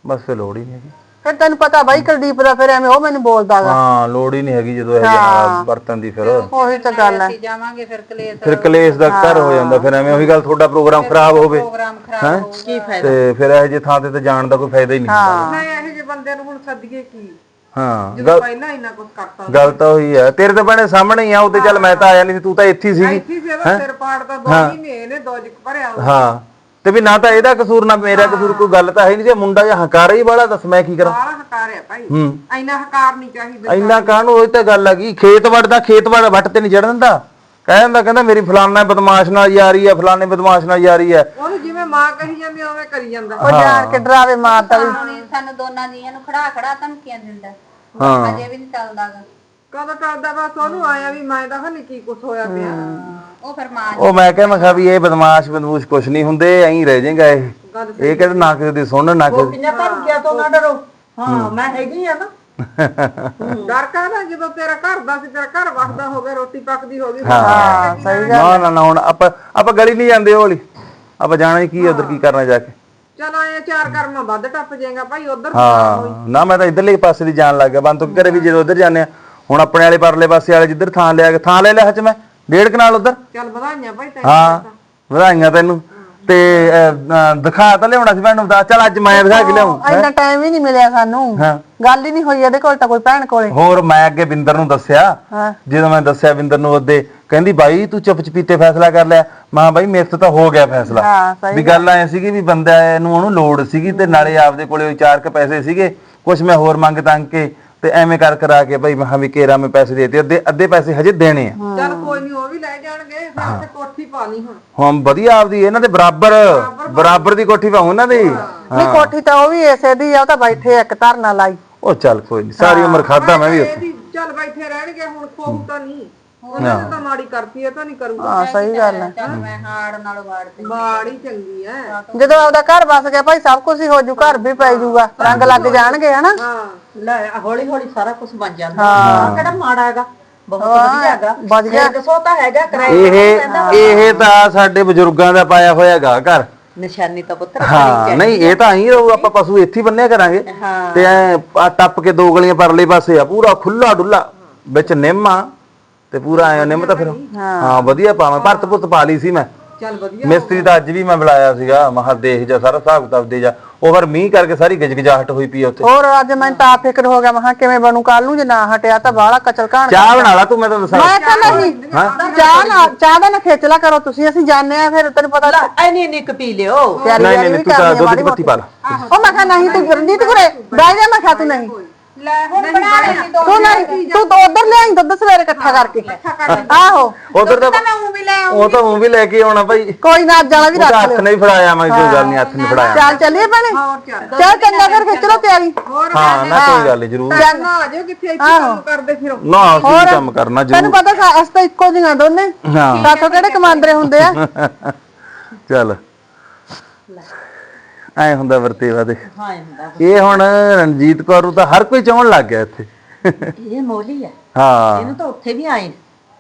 ਬਸ ਲੋੜ ਹੀ ਨਹੀਂ ਹੈਗੀ। ਫਿਰ ਤੈਨੂੰ ਪਤਾ ਬਾਈ ਕੁਲਦੀਪ ਦਾ ਫਿਰ ਐਵੇਂ ਉਹ ਮੈਨੂੰ ਬੋਲਦਾ ਗਾ। ਹਾਂ ਲੋੜ ਹੀ ਨਹੀਂ ਹੈਗੀ ਜਦੋਂ ਇਹ ਵਰਤਨ ਦੀ ਫਿਰ। ਉਹੀ ਤਾਂ ਗੱਲ ਹੈ। ਅਸੀਂ ਜਾਵਾਂਗੇ ਫਿਰ ਕਲੇਸ਼। ਫਿਰ ਕਲੇਸ਼ ਦਾ ਘਰ ਹੋ ਜਾਂਦਾ ਫਿਰ ਐਵੇਂ ਉਹੀ ਗੱਲ ਤੁਹਾਡਾ ਪ੍ਰੋਗਰਾਮ ਖਰਾਬ ਹੋਵੇ। ਪ੍ਰੋਗਰਾਮ ਖਰਾਬ ਹੋ? ਕੀ ਫਾਇਦਾ? ਤੇ ਫਿਰ ਇਹ ਜੇ ਥਾਂ ਤੇ ਤਾਂ ਜਾਣ ਦਾ ਕੋਈ ਫਾਇਦਾ ਹੀ ਨਹੀਂ ਹੁੰਦਾ। ਮੈਂ ਇਹੋ ਜਿਹੇ ਬੰਦੇ ਨੂੰ ਹੁਣ ਸੱਦੀਏ ਕੀ? ਹਾਂ ਗੱਲ ਪਹਿਲਾਂ ਇੰਨਾ ਕੁਝ ਕਰਤਾ ਗੱਲ ਤਾਂ ਉਹੀ ਹੈ। ਤੇਰੇ ਤਾਂ ਭੈਣੇ ਸਾਹਮਣੇ ਹੀ ਆ ਉਹ ਤੇ ਚੱਲ ਮੈਂ ਤਾਂ ਆਇਆ ਨਹੀਂ ਸੀ ਤੂੰ ਤਾਂ ਇੱਥੇ ਹੀ ਸੀਗੀ। ਇਹਦਾ ਸਿਰ ਪਾੜ ਦਾ ਦੋ ਮਹੀਨੇ ਇਹਨੇ ਦੋ ਜਿਕ ਭਰਿਆ ਹਾਂ। ਤੇ ਵੀ ਨਾ ਤਾਂ ਇਹਦਾ ਕਸੂਰ ਨਾ ਮੇਰਾ ਕਸੂਰ ਕੋਈ ਗੱਲ ਤਾਂ ਹੈ ਨਹੀਂ ਜੇ ਮੁੰਡਾ ਜਾਂ ਹੰਕਾਰਾ ਹੀ ਵਾਲਾ ਦੱਸ ਮੈਂ ਕੀ ਕਰਾਂ? ਬਾਹਲਾ ਹਕਾਰਿਆ ਭਾਈ। ਹੂੰ। ਇੰਨਾ ਹਕਾਰ ਨਹੀਂ ਚਾਹੀਦਾ ਇੰਨਾ ਕਾਹਨੂੰ ਉਹ ਤਾਂ ਗੱਲ ਹੈਗੀ। ਖੇਤ ਵੜਦਾ ਖੇਤ ਵੜ ਵੱਟ ਤੇ ਨਹੀਂ ਚੜਨ ਦਿੰਦਾ। ਕਹਿ ਦਿੰਦਾ ਕਹਿੰਦਾ ਮੇਰੀ ਫਲਾਨਾ ਬਦਮਾਸ਼ ਨਾਲ ਯਾਰੀ ਹੈ ਫਲਾਣੇ ਬਦਮਾਸ਼ ਨਾਲ ਯਾਰੀ ਹੈ। ਉਹਨੂੰ ਜਿਵੇਂ ਮਾਂ ਕਹੀ ਜਾਂਦੀ ਉਵੇਂ ਕਰੀ ਜਾਂਦਾ। ਉਹ ਜਾਣ ਕੇ ਡਰਾਵੇ ਮਾਰਦਾ ਵੀ। ਹੁਣ ਸਾਨੂੰ ਦੋਨਾਂ ਜੀਆਂ ਨੂੰ ਖੜਾ ਖੜਾ ਧਮਕੀਆਂ ਦਿੰਦਾ। ਹਾਂ। ਅਜੇ ਵੀ ਨਹੀਂ ਚੱਲਦਾਗਾ ਕਦੋਂ ਕਰਦਾ ਬਸ ਉਹਨੂੰ ਆਇਆ ਵੀ ਮੈਂ ਤਾਂ ਹਨੀ ਕੀ ਕੁਛ ਹੋਇਆ ਪਿਆ। ਉਹ ਮਾਂ ਉਹ ਮੈਂ ਕਿਹਾ ਮੈਂ ਕਿਹਾ ਵੀ ਇਹ ਬਦਮਾਸ਼ ਬਦਮੂਸ਼ ਕੁਛ ਨਹੀਂ ਹੁੰਦੇ ਐਂ ਰਹਿ ਜਾਏਗਾ ਇਹ। ਇਹ ਕਹਿੰਦਾ ਨਾ ਕਿਸੇ ਦੀ ਸੁਣ ਨਾ ਕਿਸੇ ਕਿੰਨਾ ਧਮਕੀਆਂ ਤੋਂ ਨਾ ਡਰੋ। ਹਾਂ ਮੈਂ ਹੈਗੀ ਆ ਨਾ। ਡਰ ਕਾਹਦਾ ਜਦੋਂ ਤੇਰਾ ਘਰ ਦਾ ਸੀ ਤੇਰਾ ਘਰ ਵਸਦਾ ਹੋ ਗਿਆ ਰੋਟੀ ਪੱਕਦੀ ਹੋ ਗਈ ਹਾਂ ਸਹੀ ਨਾ ਨਾ ਨਾ ਹੁਣ ਆਪਾਂ ਆਪਾਂ ਗਲੀ ਨਹੀਂ ਜਾਂਦੇ ਹੋਲੀ। ਆਪਾਂ ਜਾਣਾ ਹੀ ਕੀ ਉਧਰ ਕੀ ਕਰਨਾ ਜਾ ਕੇ? ਚਲ ਆਏ ਚਾਰ ਕਰਮਾਂ ਵੱਧ ਟੱਪ ਜਾਏਗਾ ਭਾਈ ਉਧਰ ਹਾਂ ਨਾ ਮੈਂ ਤਾਂ ਇਧਰਲੇ ਪਾਸੇ ਦੀ ਜਾਣ ਲੱਗ ਗਿਆ। ਬੰਦ ਤੋਂ ਘਰੇ ਵੀ ਜਦੋਂ ਉਧਰ ਜਾਂਦੇ ਆ ਹੁਣ ਆਪਣੇ ਵਾਲੇ ਪਰਲੇ ਪਾਸੇ ਵਾਲੇ ਜਿੱਧਰ ਥਾਂ ਲਿਆ ਕੇ ਥਾਂ ਲੈ ਲਿਆ ਹੱਚ ਮੈਂ। ਡੇਢ ਕਨਾਲ ਉਧਰ? ਚੱਲ ਵਧਾਈਆਂ ਭਾਈ ਤੈਨੂੰ। ਹਾਂ ਵਧਾਈਆਂ ਤੈਨੂੰ। ਤੇ ਦਿਖਾ ਤਾਂ ਲਿਆਉਣਾ ਸੀ ਭੈਣ ਨੂੰ ਦਾ ਚੱਲ ਅੱਜ ਮੈਂ ਦਿਖਾ ਕੇ ਲਿਆਉਂ ਇੰਨਾ ਟਾਈਮ ਹੀ ਨਹੀਂ ਮਿਲਿਆ ਸਾਨੂੰ। ਹਾਂ। ਗੱਲ ਹੀ ਨਹੀਂ ਹੋਈ ਇਹਦੇ ਕੋਲ ਤਾਂ ਕੋਈ ਭੈਣ ਕੋਲੇ। ਹੋਰ ਮੈਂ ਅੱਗੇ ਬਿੰਦਰ ਨੂੰ ਦੱਸਿਆ ਹਾਂ। ਜਦੋਂ ਮੈਂ ਦੱਸਿਆ ਬਿੰਦਰ ਨੂੰ ਉਹਦੇ ਕਹਿੰਦੀ ਬਾਈ ਤੂੰ ਚੁੱਪ ਚਪੀਤੇ ਫੈਸਲਾ ਕਰ ਲਿਆ। ਮਾਂ ਬਾਈ ਮੇਰੇ ਤੋਂ ਤਾਂ ਹੋ ਗਿਆ ਫੈਸਲਾ। ਵੀ ਗੱਲ ਐ ਸੀਗੀ ਵੀ ਬੰਦਾ ਨੂੰ ਉਹਨੂੰ ਲੋੜ ਸੀਗੀ ਤੇ ਨਾਲੇ ਆਪਦੇ ਕੋਲੇ ਉਹ ਚਾਰ ਕ ਪੈਸੇ ਸੀਗੇ। ਕੁਝ ਮੈਂ ਹੋਰ ਮੰਗ ਤੰਗ ਕੇ ਤੇ ਐਵੇਂ ਕਰ ਕਰਾ ਕੇ ਭਾਈ ਮੈਂ ਕਿਹਾ ਵੀ ਕੇਰਾ ਮੈਂ ਪੈਸੇ ਦੇਤੇ ਅੱਧੇ ਅੱਧੇ ਪੈਸੇ ਹਜੇ ਦੇਣੇ ਆ। ਚੱਲ ਕੋਈ ਨਹੀਂ ਉਹ ਵੀ ਲੈ ਜਾਣਗੇ ਫਿਰ ਉੱਥੇ ਕੋਠੀ ਪਾ ਲਈ ਹੁਣ। ਹੁਣ ਵਧੀਆ ਆਪਦੀ ਇਹਨਾਂ ਦੇ ਬਰਾਬਰ ਬਰਾਬਰ ਦੀ ਕੋਠੀ ਪਾਉ ਉਹਨਾਂ ਦੀ। ਨਹੀਂ ਕੋਠੀ ਤਾਂ ਉਹ ਵੀ ਐਸੇ ਦੀ ਆ ਉਹ ਤਾਂ ਬੈਠੇ ਇੱਕ ਧਰਨਾ ਲਾਈ। ਉਹ ਚੱਲ ਕੋਈ ਨਹੀਂ ਸਾਰੀ ਉਮਰ ਖਾਦਾ ਮੈਂ ਵੀ ਉੱਥੇ। ਚੱਲ ਬੈਠੇ ਰਹਿਣਗੇ ਹੁਣ ਖੋੂ ਤਾਂ ਨਹੀਂ ਉਹਨਾਂ ਨੇ। ਤਾਂ ਮਾੜੀ ਕਰਤੀ ਹੈ ਤਾਂ ਨਹੀਂ ਕਰੂਗਾ। ਹਾਂ ਸਹੀ ਗੱਲ ਹੈ। ਚੱਲ ਮੈਂ ਹਾੜ ਨਾਲ ਵਾੜ ਤੇ ਮਾੜੀ ਚੰਗੀ ਹੈ ਜਦੋਂ ਆਪਦਾ ਘਰ ਵਸ ਗਿਆ ਭਾਈ ਸਭ ਕੁਝ ਹੀ ਹੋ ਜੂ ਘਰ ਵੀ ਪੈ ਜੂਗਾ ਰੰਗ ਲੱਗ ਜਾਣਗੇ ਹਨਾ? ਹਾਂ। ਲੈ ਹੌਲੀ ਹੌਲੀ ਸਾਰਾ ਕੁਝ ਬਣ ਜਾਂਦਾ। ਹਾਂ। ਕਿਹੜਾ ਮਾੜਾ ਹੈਗਾ? ਬਹੁਤ ਵਧੀਆ ਹੈਗਾ। ਵਧੀਆ ਦੱਸੋ ਤਾਂ ਹੈਗਾ ਕਿਰਾਏ ਇਹ ਇਹ ਤਾਂ ਸਾਡੇ ਬਜ਼ੁਰਗਾਂ ਦਾ ਪਾਇਆ ਹੋਇਆ ਗਾ ਘਰ। ਨਿਸ਼ਾਨੀ ਤਾਂ ਪੁੱਤਰ ਹਾਂ ਨਹੀਂ ਇਹ ਤਾਂ ਹੀ ਰਹੂ ਆਪਾਂ ਪਸ਼ੂ ਇੱਥੇ ਹੀ ਬੰਨਿਆ ਕਰਾਂਗੇ। ਤੇ ਐ ਟੱਪ ਕੇ ਦੋ ਗਲੀਆਂ ਪਰਲੇ ਪਾਸੇ ਆ ਪੂਰਾ ਖੁੱਲਾ ਡੁੱਲਾ ਵਿੱਚ ਨਿੰਮ ਆ। ਤੇ ਪੂਰਾ ਆਇਆ ਨਿੰਮ ਤਾਂ ਫਿਰ ਹਾਂ। ਵਧੀਆ ਪਾਵਾਂ ਭਰਤ ਭੁਰਤ ਪਾ ਲਈ ਸੀ ਮੈਂ। ਚੱਲ ਵਧੀਆ ਮਿਸਤਰੀ ਤਾਂ ਅੱਜ ਵੀ ਮੈਂ ਬੁਲਾਇਆ ਸੀਗਾ ਮਹਾ ਦੇਖ ਜਾ ਸਾਰਾ ਹਿਸਾਬ ਕਿਤਾਬ ਦੇ ਜਾ। ਉਹ ਫਿਰ ਮੀਂਹ ਕਰਕੇ ਸਾਰੀ ਗਿਜਗਿਜਾਹਟ ਹੋਈ ਪਈ ਆ ਉੱਥੇ। ਹੋਰ ਅੱਜ ਮੈਂ ਤਾਂ ਆਪ ਫਿਕਰ ਹੋ ਗਿਆ ਮਹਾ ਕਿਵੇਂ ਬਣੂ ਕੱਲ ਨੂੰ ਜੇ ਨਾ ਹਟਿਆ ਤਾਂ ਬਾਹਲਾ ਕਚਲ ਕਾਣ ਚਾਹ ਬਣਾ ਲਾ ਤੂੰ ਮੈਂ ਤਾਂ ਦੱਸਾਂ ਮੈਂ ਤਾਂ ਨਹੀਂ ਚਾਹ ਨਾ ਚਾਹ ਦਾ ਨਾ ਖੇਚਲਾ ਕਰੋ ਤੁਸੀਂ ਅਸੀਂ ਜਾਣਦੇ ਆ ਫਿਰ ਤੈਨੂੰ ਪਤਾ ਐਨੀ ਐਨੀ ਕ ਪੀ ਲਿਓ। ਨਹੀਂ ਨਹੀਂ ਤੂੰ ਤਾਂ ਦੁੱਧ ਪੱਤੀ ਪਾ ਲਾ। ਉਹ ਮੈਂ ਕਿਹਾ ਨਹੀਂ ਤੂੰ ਰਣਜੀਤ ਘਰੇ ਬਹਿ ਜਾ ਮੈਂ ਕਿਹਾ ਤੂੰ ਨਹੀਂ। ਲੈ ਹੁਣ ਬਣਾ ਲਈ ਦੋ ਤੂੰ ਨਹੀਂ ਤੂੰ ਤਾਂ ਉਧਰ ਲਿਆਈ ਦੁੱਧ ਸਵੇਰੇ ਇਕੱਠਾ ਕਰਕੇ। ਆਹੋ। ਉਧਰ ਤਾਂ ਮੈਂ ਉਹ ਵੀ ਲੈ ਆਊਂ। ਉਹ ਤਾਂ ਉਹ ਵੀ ਲੈ ਕੇ ਆਉਣਾ ਭਾਈ। ਕੋਈ ਨਾ ਅੱਜ ਵਾਲਾ ਵੀ ਉਹ ਤਾਂ ਰੱਖ ਹੱਥ ਲਿਓ। ਨਹੀਂ ਫੜਾਇਆ ਮੈਂ ਕੋਈ ਗੱਲ ਨਹੀਂ ਹੱਥ ਨਹੀਂ ਫੜਾਇਆ। ਚੱਲ ਚੱਲੀਏ ਭੈਣੇ। ਚੱਲ। ਚੰਗਾ ਫਿਰ ਖਿੱਚ ਲਓ ਤਿਆਰੀ। ਹਾਂ ਨਾ ਕੋਈ ਗੱਲ ਨਹੀਂ ਜ਼ਰੂਰ। ਚੱਲ ਨਾ ਆਜੋ ਕਿੱਥੇ ਇੱਥੇ ਕੰਮ ਕਰਦੇ ਫਿਰੋ। ਨਾ ਅਸੀਂ ਵੀ ਕੰਮ ਕਰਨਾ ਤੈਨੂੰ ਜ਼ਰੂਰ ਪਤਾ ਸਾ- ਅਸੀਂ ਤਾਂ ਇੱਕੋ ਜਿਹੀਆਂ ਦੋਨੇ। ਹਾਂ। ਸਾਥੋਂ ਕਿਹੜੇ ਕਮਾਂਦਰੇ ਹੁੰਦੇ ਆ? ਚੱਲ। ਐ ਹੁੰਦਾ ਵਰਤੇਵਾ ਦੇ ਹਾਂ ਹੁੰਦਾ ਇਹ ਹੁਣ ਰਣਜੀਤ ਕੌਰ ਨੂੰ ਤਾਂ ਹਰ ਕੋਈ ਚਾਹਣ ਲੱਗ ਗਿਆ ਇੱਥੇ। ਇਹ ਮੋਲੀ ਹੈ ਹਾਂ। ਇਹਨੂੰ ਤਾਂ ਉੱਥੇ ਵੀ ਆਏ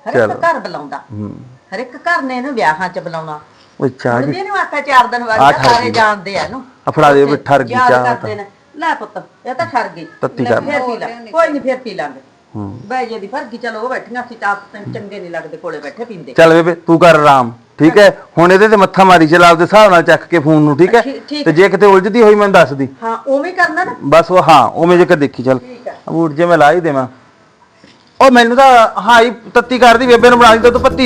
ਹਰ ਇੱਕ ਘਰ ਬੁਲਾਉਂਦਾ। ਹਰ ਇੱਕ ਘਰ ਨੇ ਇਹਨੂੰ ਵਿਆਹਾਂ 'ਚ ਬੁਲਾਉਣਾ। ਉਹ ਚਾਹ ਜੀ ਇਹਨੂੰ ਆਖਿਆ ਚਾਰ ਦਿਨ ਠਰ ਸਾਰੇ। ਜਾਣਦੇ ਆ ਇਹਨੂੰ। ਆ ਫੜਾ ਦੇ ਵੀ ਠਰ ਗਈ ਚਾਹ ਲੈ ਪੁੱਤ ਇਹ ਤਾਂ ਠਰ ਗਈ। ਤੱਤੀ ਕਰ। ਕੋਈ ਨਹੀਂ ਫੇਰ ਪੀ ਲਾਂਗੇ। ਬੈ ਜੇ ਦੀ ਫਰਕੀ ਚਲੋ ਉਹ ਬੈਠੀਆਂ ਸੀ ਤਾਂ ਚੰਗੇ ਨਹੀਂ ਲੱਗਦੇ ਕੋਲੇ ਬੈਠੇ ਪੀਂਦੇ। ਚੱਲ ਬੇਬੇ ਤੂੰ ਕਰ ਆਰਾਮ। ਠੀਕ ਹੈ? ਹੁਣ ਇਹਦੇ ਤੇ ਮੱਥਾ ਮਾਰੀ ਚੱਲ ਆਪਦੇ ਹਿਸਾਬ ਨਾਲ ਚੱਕ ਕੇ ਫੋਨ ਨੂੰ ਠੀਕ ਹੈ? ਠੀਕ- ਠੀਕ। ਤੇ ਜੇ ਕਿਤੇ ਉਲਝਦੀ ਹੋਈ ਮੈਨੂੰ ਦੱਸ ਦੀ ਹਾਂ ਉਵੇਂ ਹੀ ਕਰਨਾ ਨਾ। ਬਸ ਉਹ ਹਾਂ ਉਵੇਂ ਜੇ ਕਿ ਦੇਖੀ ਚੱਲ। ਬੂਟ ਜੇ ਮੈਂ ਲਾ ਹੀ ਦੇਵਾਂ। ਉਹ ਮੈਨੂੰ ਤਾਂ ਹਾਈ ਤੱਤੀ ਕਰਦੀ ਬੇਬੇ ਨੂੰ ਬਣਾ ਦੀ ਦੁੱਧ ਪੱਤੀ।